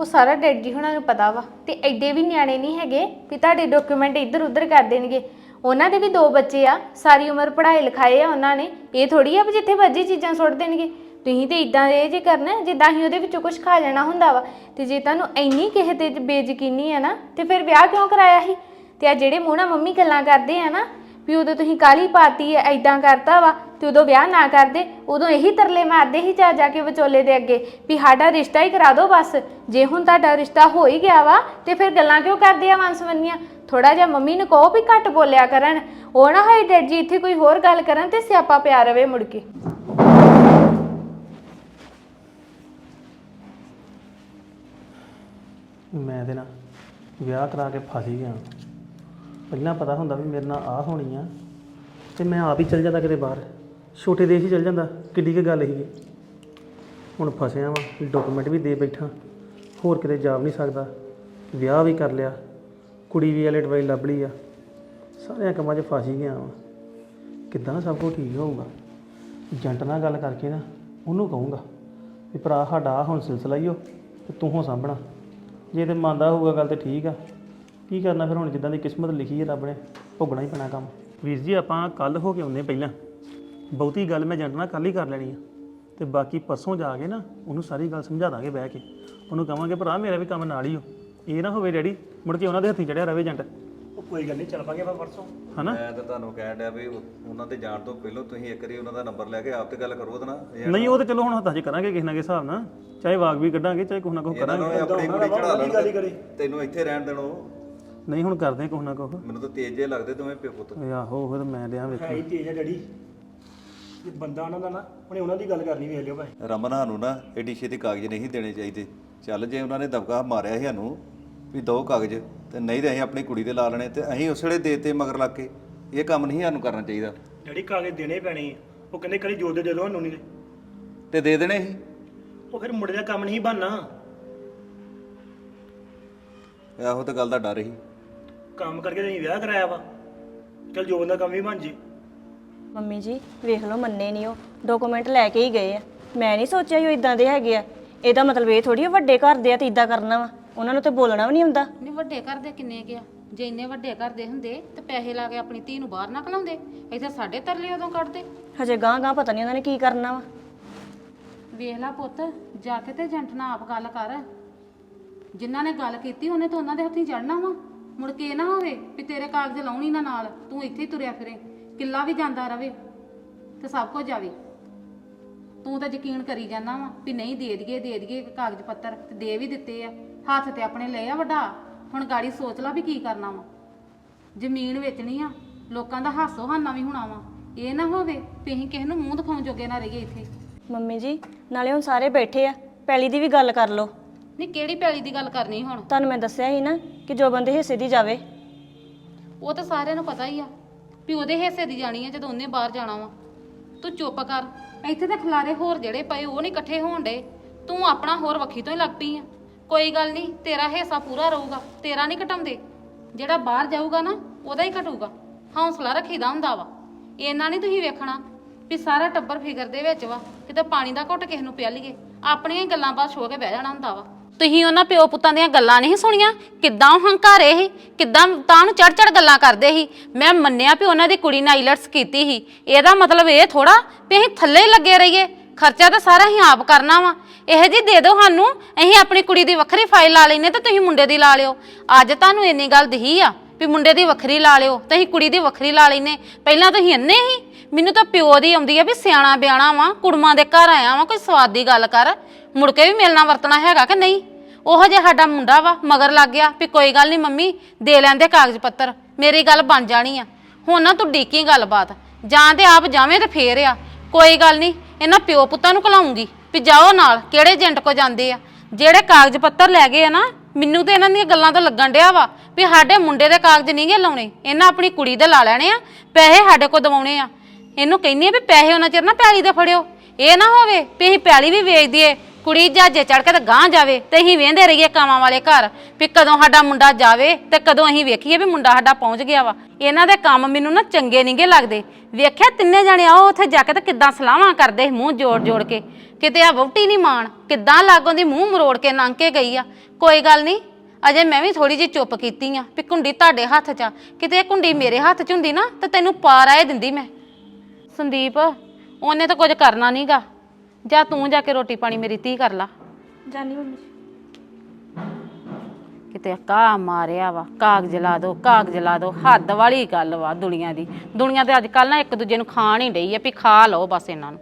ਉਹ ਸਾਰਾ ਡੈਡ ਜੀ ਹੁਣਾਂ ਨੂੰ ਪਤਾ ਵਾ, ਤੇ ਐਡੇ ਵੀ ਨਿਆਣੇ ਨਹੀਂ ਹੈਗੇ ਵੀ ਤੁਹਾਡੇ ਡਾਕੂਮੈਂਟ ਇੱਧਰ ਉੱਧਰ ਕਰ ਦੇਣਗੇ। ਉਹਨਾਂ ਦੇ ਵੀ ਦੋ ਬੱਚੇ ਆ, ਸਾਰੀ ਉਮਰ ਪੜ੍ਹਾਈ ਲਿਖਾਏ ਆ ਉਹਨਾਂ ਨੇ, ਇਹ ਥੋੜੀ ਆ ਵੀ ਜਿੱਥੇ ਮਰਜ਼ੀ ਚੀਜ਼ਾਂ ਸੁੱਟ ਦੇਣਗੇ। ਤੁਸੀਂ ਤੇ ਇਦਾਂ ਇਹ ਜੇ ਕਰਨਾ, ਜਿੱਦਾਂ ਹੀ ਉਹਦੇ ਵਿੱਚੋਂ ਕੁਝ ਖਾ ਲੈਣਾ ਹੁੰਦਾ ਵਾ, ਤੇ ਜੇ ਤੁਹਾਨੂੰ ਇੰਨੀ ਕਿਸੇ ਤੇ ਬੇਯਕੀਨੀ ਆ ਨਾ, ਤੇ ਫਿਰ ਵਿਆਹ ਕਿਉਂ ਕਰਾਇਆ ਸੀ? ਤੇ ਆ ਜਿਹੜੇ ਮੂੰਹ ਨਾਲ ਮੰਮੀ ਗੱਲਾਂ ਕਰਦੇ ਆ ਨਾ, ਵੀ ਉਦੋਂ ਤੁਸੀਂ ਕਾਲੀ ਪਾਤੀ ਐ ਐਦਾਂ ਕਰਤਾ ਵਾ, ਤੇ ਉਦੋਂ ਵਿਆਹ ਨਾ ਕਰਦੇ, ਉਦੋਂ ਇਹੀ ਤਰਲੇ ਮਾਰਦੇ ਹੀ ਜਾ ਜਾ ਕੇ ਵਿਚੋਲੇ ਦੇ ਅੱਗੇ, ਵੀ ਸਾਡਾ ਰਿਸ਼ਤਾ ਹੀ ਕਰਾ ਦਿਓ ਬਸ, ਜੇ ਹੁਣ ਤੁਹਾਡਾ ਰਿਸ਼ਤਾ ਹੋ ਹੀ ਗਿਆ ਵਾ, ਤੇ ਫਿਰ ਗੱਲਾਂ ਕਿਉਂ ਕਰਦੇ ਆ ਵੰਸਵੰਨੀਆਂ ਥੋੜਾ ਜਿਹਾ ਮੰਮੀ ਨੂੰ ਕਹੋ ਵੀ ਘੱਟ ਬੋਲਿਆ ਕਰਨ, ਉਹ ਨਾ ਹੋਏ ਡੈਡ ਜੀ ਇੱਥੇ ਕੋਈ ਹੋਰ ਗੱਲ ਕਰਨ ਤੇ ਸਿਆਪਾ ਪਿਆ ਰਵੇ ਮੁੜ ਕੇ। ਮੈਂ ਤੇ ਨਾ ਵਿਆਹ ਕਰਾ ਕੇ ਫਸ ਹੀ ਗਿਆ। ਪਹਿਲਾਂ ਪਤਾ ਹੁੰਦਾ ਵੀ ਮੇਰੇ ਨਾਲ ਆਹ ਹੋਣੀ ਆ ਤੇ ਮੈਂ ਆਪ ਹੀ ਚੱਲ ਜਾਂਦਾ ਕਿਤੇ ਬਾਹਰ। ਛੋਟੇ ਦੇਸ਼ ਹੀ ਚੱਲ ਜਾਂਦਾ, ਕਿੱਡੀ ਕੀ ਗੱਲ ਸੀਗੀ। ਹੁਣ ਫਸਿਆ ਵਾਂ ਡਾਕੂਮੈਂਟ ਵੀ ਦੇ ਬੈਠਾ, ਹੋਰ ਕਿਤੇ ਜਾ ਵੀ ਨਹੀਂ ਸਕਦਾ। ਵਿਆਹ ਵੀ ਕਰ ਲਿਆ, ਕੁੜੀ ਵੀ ਵਾਲੇ ਦਵਾਈ ਲੱਭ ਲਈ ਆ। ਸਾਰਿਆਂ ਕੰਮਾਂ 'ਚ ਫਸ ਹੀ ਗਿਆ ਵਾਂ। ਕਿੱਦਾਂ ਸਭ ਕੁਝ ਠੀਕ ਹੋਊਗਾ? ਏਜੰਟ ਨਾਲ ਗੱਲ ਕਰਕੇ ਨਾ ਉਹਨੂੰ ਕਹੂੰਗਾ ਵੀ ਭਰਾ ਸਾਡਾ ਆਹ ਹੁਣ ਸਿਲਸਿਲਾ ਹੀ ਹੋ ਤੇ ਤੂੰ ਹੋ ਸਾਂਭਣਾ। ਜੇ ਤੇ ਮੰਨਦਾ ਹੋਊਗਾ ਗੱਲ ਤੇ ਠੀਕ ਆ। ਕੀ ਕਰਨਾ ਫਿਰ ਹੁਣ ਜਿੱਦਾਂ ਦੀ ਕਿਸਮਤ ਲਿਖੀ ਹੈ ਰੱਬ ਨੇ, ਭੋਗਣਾ ਹੀ ਪੈਣਾ ਕੰਮ। ਵੀਰ ਜੀ, ਆਪਾਂ ਕੱਲ ਹੋ ਕੇ ਆਉਂਦੇ ਪਹਿਲਾਂ। ਬਹੁਤੀ ਗੱਲ ਮੈਂ ਏਜੰਟ ਨਾਲ ਕੱਲ ਹੀ ਕਰ ਲੈਣੀ ਆ। ਤੇ ਬਾਕੀ ਪਰਸੋਂ ਜਾ ਕੇ ਨਾ, ਉਹਨੂੰ ਸਾਰੀ ਗੱਲ ਸਮਝਾ ਦਾਂਗੇ ਬਹਿ ਕੇ। ਉਹਨੂੰ ਕਵਾਂਗੇ, ਭਰਾ, ਮੇਰਾ ਵੀ ਕੰਮ ਨਾਲ ਹੀ ਹੋ। ਇਹ ਨਾ ਹੋਵੇ ਡੈਡੀ, ਮੁੜ ਕੇ ਉਹਨਾਂ ਦੇ ਹੱਥੀਂ ਚੜਿਆ ਰਵੇ ਏਜੰਟ। ਕੋਈ ਗੱਲ ਨਹੀਂ ਚੱਲ ਪਾਂਗੇ ਆਪਾਂ ਪਰਸੋਂ। ਹਨਾ? ਮੈਂ ਤਾਂ ਤੁਹਾਨੂੰ ਕਹਿਣ ਡਿਆ ਵੀ ਉਹ- ਉਹਨਾਂ ਦੇ ਜਾਣ ਤੋਂ ਪਹਿਲਾਂ ਤੁਸੀਂ ਇੱਕ ਵਾਰੀ ਉਹਨਾਂ ਦਾ ਨੰਬਰ ਲੈ ਕੇ ਆਪ ਤੇ ਗੱਲ ਕਰੋ ਉਹਦੇ ਨਾਲ। ਇਹ ਨਹੀਂ ਉਹ ਤੇ ਚਲੋ ਹੁਣ ਹੱਥਾਂ 'ਚ ਕਰਾਂਗੇ ਕਿਸੇ ਨਾ ਕਿਸੇ ਹਿਸਾਬ ਨਾਲ। ਚਾਹੇ ਵਾਗ ਵੀ ਕੱਢਾਂਗੇ ਚਾਹੇ ਕੁਛ ਨਾ ਕੁਛ ਇਹਨਾਂ ਕਰਾਂਗੇ। ਨੂੰ ਆਪਣੀ ਕੁੜੀ ਚੜਾ ਉਹਦੀ ਗੱਲ ਹੀ ਲੈਣ ਕਰੇ। ਤੈਨੂੰ ਇੱਥੇ ਰਹਿਣ ਦੇਣੋ। ਨਹੀਂ ਹੁਣ ਕਰਦੇ ਕੁਛ ਨਾ ਕੁਛ। ਮੈਨੂੰ ਤਾਂ ਤੇਜ਼ ਜੇ ਲੱਗਦੇ ਦੋਵੇਂ ਪਿਓ ਪੁੱਤ। ਓਏ ਆਹੋ ਤਾਂ ਮੈਂ ਡਿਆ ਵੇਖ ਹੈ ਹੀ ਤੇਜ਼ ਹੈ ਡੈਡੀ। ਇਹ ਬੰਦਾ ਉਹਨਾਂ ਦਾ ਨਾ ਉਹਨੇ ਉਹਨਾਂ ਦੀ ਗੱਲ ਕਰਨੀ ਵੇਖ ਲਿਓ ਭਾਈ। ਰਮਨ ਸਾਨੂੰ ਨਾ ਐਡੀ ਛੇਤੀ ਕਾਗਜ਼ ਨਹੀਂ ਦੇਣੇ ਚਾਹੀਦੇ। ਚੱਲ ਜੇ ਉਹਨਾਂ ਨੇ ਦਬਕਾ ਮਾਰਿਆ ਸੀ ਸਾਨੂੰ ਵੀ ਦੋ ਕਾਗਜ਼। ਤੇ ਨਹੀਂ ਤੇ ਅਸੀਂ ਆਪਣੀ ਕੁੜੀ ਦੇ ਲਾ ਲੈਣੇ ਤੇ ਅਸੀਂ ਉਸ ਵੇਲੇ ਦੇਤੇ ਮਗਰ ਲੱਗ ਕੇ। ਇਹ ਕੰਮ ਨਹੀਂ ਸਾਨੂੰ ਕਰਨਾ ਚਾਹੀਦਾ। ਡੈਡੀ ਕਾਗਜ਼ ਦੇਣੇ ਪੈਣੇ ਆ। ਉਹ ਕਹਿੰਦੇ ਕਰੀ ਜੋਦੇ ਦੇ ਦੋ ਸਾਨੂੰ ਨਹੀਂ ਤੇ। ਦੇ ਦੇਣੇ ਸੀ। ਉਹ ਫਿਰ ਮੁੰਡੇ ਦਾ ਕੰਮ ਨਹੀਂ ਬਣਨਾ। ਇਹੋ ਤਾਂ ਗੱਲ ਦਾ ਡਰ ਸੀ। ਕੰਮ ਕਰਕੇ ਤਾਂ ਅਸੀਂ ਵਿਆਹ ਕਰਾਇਆ ਵਾ। ਚਲ ਜੋਬਨ ਦਾ ਕੰਮ ਵੀ ਬਣ ਜੇ। ਮੰਮੀ ਜੀ ਵੇਖ ਲਓ ਮੰਨੇ ਨਹੀਂ ਉਹ। ਡਾਕੂਮੈਂਟ ਲੈ ਕੇ ਹੀ ਗਏ ਆ। ਮੈਂ ਨਹੀਂ ਸੋਚਿਆ ਸੀ ਉਹ ਇਦਾਂ ਦੇ ਹੈਗੇ ਆ। ਇਹਦਾ ਮਤਲਬ ਇਹ ਥੋੜੀ ਵੱਡੇ ਘਰ ਦੇ ਆ ਤੇ ਇਦਾਂ ਕਰਨਾ ਵਾ। ਉਹਨਾਂ ਨੂੰ ਤੇ ਬੋਲਣਾ ਵੀ ਨਹੀਂ ਹੁੰਦਾ ਨਹੀਂ ਵੱਡੇ ਘਰ ਦੇ ਕਿੰਨੇ ਗਿਆ ਜੇ ਇੰਨੇ ਵੱਡੇ ਘਰ ਦੇ ਹੁੰਦੇ ਤੇ ਪੈਸੇ ਲਾ ਕੇ ਆਪਣੀ ਧੀ ਨੂੰ ਬਾਹਰ ਨਾ ਕਲਾਉਂਦੇ ਇੱਥੇ ਸਾਡੇ ਤਰਲੇ ਉਦੋਂ ਕੱਢਦੇ। ਹਜੇ ਗਾਂ ਗਾਂ ਪਤਾ ਨਹੀਂ ਉਹਨਾਂ ਨੇ ਕੀ ਕਰਨਾ ਵਾ। ਵੇਖ ਲੈ ਪੁੱਤ ਜਾ ਕੇ ਤੇ ਏਜੰਟ ਨਾਲ ਆਪ ਗੱਲ ਕਰ। ਜਿਨ੍ਹਾਂ ਨੇ ਗੱਲ ਕੀਤੀ ਉਹਨੇ ਤਾਂ ਉਹਨਾਂ ਦੇ ਹੱਥੀਂ ਚੜਨਾ ਵਾ। ਮੁੜ ਕੇ ਇਹ ਨਾ ਹੋਵੇ ਵੀ ਤੇਰੇ ਕਾਗਜ਼ ਲਾਉਣੀ ਨਾ ਨਾਲ ਤੂੰ ਇੱਥੇ ਹੀ ਤੁਰਿਆ ਫਿਰੇ ਕਿੱਲਾ ਵੀ ਜਾਂਦਾ ਰਵੇ ਤੇ ਸਭ ਕੁਝ ਜਾਵੇ ਤੂੰ ਤਾਂ ਯਕੀਨ ਕਰੀ ਜਾਂਦਾ ਵਾ ਵੀ ਨਹੀਂ ਦੇ ਦਈਏ ਦੇ ਦਈਏ ਕਾਗਜ਼ ਪੱਤਰ ਤੇ ਦੇ ਵੀ ਦਿੱਤੇ ਆ। ਹੱਥ ਤੇ ਆਪਣੇ ਲਏ ਆ ਵੱਡਾ। ਹੁਣ ਗਾੜੀ ਸੋਚ ਲਾ ਵੀ ਕੀ ਕਰਨਾ ਵਾ। ਜ਼ਮੀਨ ਵੇਚਣੀ ਆ ਲੋਕਾਂ ਦਾ ਹਾਸੋ ਹਾਨਾ ਵੀ ਹੋਣਾ ਵਾ। ਇਹ ਨਾ ਹੋਵੇ ਵੀ ਅਸੀਂ ਕਿਸੇ ਨੂੰ ਮੂੰਹ ਦਿਖਾਉਣ ਜੋਗੇ ਨਾ ਰਹੀਏ ਇੱਥੇ। ਮੰਮੀ ਜੀ ਨਾਲੇ ਹੁਣ ਸਾਰੇ ਬੈਠੇ ਆ ਪੈਲੀ ਦੀ ਵੀ ਗੱਲ ਕਰ ਲਓ। ਨਹੀਂ ਕਿਹੜੀ ਪੈਲੀ ਦੀ ਗੱਲ ਕਰਨੀ ਹੁਣ? ਤੁਹਾਨੂੰ ਮੈਂ ਦੱਸਿਆ ਸੀ ਨਾ ਕਿ ਜੋ ਬੰਦੇ ਹਿੱਸੇ ਦੀ ਜਾਵੇ। ਉਹ ਤਾਂ ਸਾਰਿਆਂ ਨੂੰ ਪਤਾ ਹੀ ਆ। ਵੀ ਉਹਦੇ ਹਿੱਸੇ ਦੀ ਜਾਣੀ ਆ ਜਦੋਂ ਉਹਨੇ ਬਾਹਰ ਜਾਣਾ ਵਾ। ਤੂੰ ਚੁੱਪ ਕਰ। ਇੱਥੇ ਤੇ ਖਲਾਰੇ ਹੋਰ ਜਿਹੜੇ ਪਏ ਉਹ ਨਹੀਂ ਇਕੱਠੇ ਹੋਣ ਡੇ ਤੂੰ ਆਪਣਾ ਹੋਰ ਵੱਖੀ ਤੋਂ ਹੀ ਲੱਗ ਪਈ ਆ। ਕੋਈ ਗੱਲ ਨਹੀਂ, ਤੇਰਾ ਹਿੱਸਾ ਪੂਰਾ ਰਹੂਗਾ, ਤੇਰਾ ਨਹੀਂ ਘਟਾਉਂਦੇ। ਜਿਹੜਾ ਬਾਹਰ ਜਾਊਗਾ ਨਾ, ਉਹਦਾ ਹੀ ਘਟੂਗਾ। ਹੌਸਲਾ ਰੱਖੀਦਾ ਹੁੰਦਾ ਵਾ। ਇਹਨਾਂ ਨਹੀਂ ਤੁਸੀਂ ਵੇਖਣਾ ਵੀ ਸਾਰਾ ਟੱਬਰ ਫਿਕਰ ਦੇ ਵਿੱਚ ਵਾ, ਕਿਤੇ ਪਾਣੀ ਦਾ ਘੁੱਟ ਕਿਸੇ ਨੂੰ ਪਿਆ ਲਈਏ। ਆਪਣੀਆਂ ਹੀ ਗੱਲਾਂ ਬਾਤ ਛੋ ਕੇ ਬਹਿ ਜਾਣਾ ਹੁੰਦਾ ਵਾ। ਤੁਸੀਂ ਉਹਨਾਂ ਪਿਓ ਪੁੱਤਾਂ ਦੀਆਂ ਗੱਲਾਂ ਨਹੀਂ ਸੁਣੀਆਂ? ਕਿੱਦਾਂ ਉਹ ਹੰਕਾਰੇ ਸੀ ਕਿੱਦਾਂ ਤਾਂ ਨੂੰ ਚੜ ਚੜ ਗੱਲਾਂ ਕਰਦੇ ਸੀ? ਮੈਂ ਮੰਨਿਆ ਵੀ ਉਹਨਾਂ ਦੀ ਕੁੜੀ ਨੇ ਆਈਲਟਸ ਕੀਤੀ ਸੀ। ਇਹਦਾ ਮਤਲਬ ਇਹ ਥੋੜਾ ਵੀ ਅਸੀਂ ਥੱਲੇ ਹੀ ਲੱਗੇ ਰਹੀਏ। ਖਰਚਾ ਤਾਂ ਸਾਰਾ ਹੀ ਆਪ ਕਰਨਾ ਵਾ। ਇਹ ਜੀ ਦੇ ਦਿਓ ਸਾਨੂੰ, ਅਸੀਂ ਆਪਣੀ ਕੁੜੀ ਦੀ ਵੱਖਰੀ ਫਾਈਲ ਲਾ ਲੈਨੇ ਤੇ ਤੁਸੀਂ ਮੁੰਡੇ ਦੀ ਲਾ ਲਿਓ। ਅੱਜ ਤੁਹਾਨੂੰ ਇੰਨੀ ਗੱਲ ਦਹੀ ਆ ਵੀ ਮੁੰਡੇ ਦੀ ਵੱਖਰੀ ਲਾ ਲਿਓ, ਤੇ ਅਸੀਂ ਕੁੜੀ ਦੀ ਵੱਖਰੀ ਲਾ ਲੈਨੇ ਪਹਿਲਾਂ ਤੁਸੀਂ ਇੰਨੇ ਹੀ, ਮੈਨੂੰ ਤਾਂ ਪਿਓ ਦੀ ਆਉਂਦੀ ਆ ਵੀ ਸਿਆਣਾ ਬਿਆਣਾ ਵਾ, ਕੁੜਮਾਂ ਦੇ ਘਰ ਆਇਆ ਵਾਂ, ਕੋਈ ਸਵਾਦ ਦੀ ਗੱਲ ਕਰ, ਮੁੜ ਕੇ ਵੀ ਮਿਲਣਾ ਵਰਤਣਾ ਹੈਗਾ ਕਿ ਨਹੀਂ? ਉਹ ਜਿਹਾ ਸਾਡਾ ਮੁੰਡਾ ਵਾ, ਮਗਰ ਲੱਗ ਗਿਆ ਵੀ ਕੋਈ ਗੱਲ ਨਹੀਂ ਮੰਮੀ, ਦੇ ਲੈਂਦੇ ਕਾਗਜ਼ ਪੱਤਰ, ਮੇਰੀ ਗੱਲ ਬਣ ਜਾਣੀ ਆ। ਹੁਣ ਨਾ ਤੂੰ ਡੀਕੀ ਗੱਲਬਾਤ, ਜਾਂ ਤੇ ਆਪ ਜਾਵੇਂ ਤੇ ਫੇਰ ਆ, ਕੋਈ ਗੱਲ ਨਹੀਂ, ਇਹਨਾਂ ਪਿਓ ਪੁੱਤਾਂ ਨੂੰ ਕਲਾਉਂਗੀ। ਵੀ ਜਾਓ ਨਾਲ, ਕਿਹੜੇ ਏਜੰਟ ਕੋ ਜਾਂਦੇ ਆ? ਜਿਹੜੇ ਕਾਗਜ਼ ਪੱਤਰ ਲੈ ਗਏ ਆ ਨਾ, ਮੈਨੂੰ ਤੇ ਇਹਨਾਂ ਦੀਆਂ ਗੱਲਾਂ ਤੋਂ ਲੱਗਣ ਡਿਆ ਵਾ ਵੀ ਸਾਡੇ ਮੁੰਡੇ ਦੇ ਕਾਗਜ਼ ਨਹੀਂ ਗੇ ਲਾਉਣੇ, ਇਹਨਾਂ ਆਪਣੀ ਕੁੜੀ ਦੇ ਲਾ ਲੈਣੇ ਆ, ਪੈਸੇ ਸਾਡੇ ਕੋ ਦਵਾਉਣੇ ਆ। ਇਹਨੂੰ ਕਹਿੰਨੀ ਆ ਵੀ ਪੈਸੇ ਉਹਨਾਂ ਚਿਰ ਨਾ ਪੈਲੀ ਦੇ ਫੜਿਓ, ਇਹ ਨਾ ਹੋਵੇ ਵੀ ਅਸੀਂ ਪੈਲੀ ਵੀ ਵੇਚ ਦਈਏ ਕੁੜੀ ਜਹਾਜੇ ਚੜ ਕੇ ਤੇ ਗਾਂ ਜਾਵੇ ਤੇ ਅਸੀਂ ਵੇਂਦੇ ਰਹੀਏ ਕਾਵਾਂ ਵਾਲੇ ਘਰ ਵੀ ਕਦੋਂ ਸਾਡਾ ਮੁੰਡਾ ਜਾਵੇ ਤੇ ਕਦੋਂ ਅਸੀਂ ਵੇਖੀਏ ਵੀ ਮੁੰਡਾ ਸਾਡਾ ਪਹੁੰਚ ਗਿਆ ਵਾ। ਇਹਨਾਂ ਦੇ ਕੰਮ ਮੈਨੂੰ ਨਾ ਚੰਗੇ ਨਹੀਂਗੇ ਲੱਗਦੇ। ਵੇਖਿਆ ਤਿੰਨੇ ਜਣੇ ਆਓ ਉੱਥੇ ਜਾ ਕੇ ਤੇ ਕਿੱਦਾਂ ਸਲਾਹਾਂ ਕਰਦੇ ਮੂੰਹ ਜੋੜ ਜੋੜ ਕੇ। ਕਿਤੇ ਆ ਵਹੁਟੀ ਨਹੀਂ ਮਾਣ, ਕਿੱਦਾਂ ਲਾਗੋਂ ਦੀ ਮੂੰਹ ਮਰੋੜ ਕੇ ਲੰਘ ਕੇ ਗਈ ਆ। ਕੋਈ ਗੱਲ ਨਹੀਂ ਅਜੇ ਮੈਂ ਵੀ ਥੋੜੀ ਜਿਹੀ ਚੁੱਪ ਕੀਤੀ ਆ ਵੀ ਕੁੰਡੀ ਤੁਹਾਡੇ ਹੱਥ 'ਚ ਆ। ਕਿਤੇ ਇਹ ਕੁੰਡੀ ਮੇਰੇ ਹੱਥ 'ਚ ਹੁੰਦੀ ਨਾ ਤੇ ਤੈਨੂੰ ਪਾਰ ਆਏ ਦਿੰਦੀ ਮੈਂ। ਸੰਦੀਪ, ਉਹਨੇ ਤਾਂ ਕੁਝ ਕਰਨਾ ਨਹੀਂਗਾ ਜਾ ਤੂੰ ਜਾ ਕੇ ਰੋਟੀ ਪਾਣੀ ਮੇਰੀ ਧੀ ਕਰ ਲਾ। ਜਾਨੀ ਮੰਮੀ। ਕਿਤੇ ਕਾ ਮਾਰਿਆ ਵਾ ਕਾਗਜ਼ ਲਾ ਦੋ ਕਾਗਜ਼ ਲਾ ਦੋ ਹੱਦ ਵਾਲੀ ਗੱਲ ਵਾ ਦੁਨੀਆ ਦੀ। ਦੁਨੀਆ ਤੇ ਅੱਜ ਕੱਲ ਨਾ ਇੱਕ ਦੂਜੇ ਨੂੰ ਖਾਣ ਹੀ ਡਈ ਆ ਵੀ ਖਾ ਲਓ ਬਸ ਇਹਨਾਂ ਨੂੰ।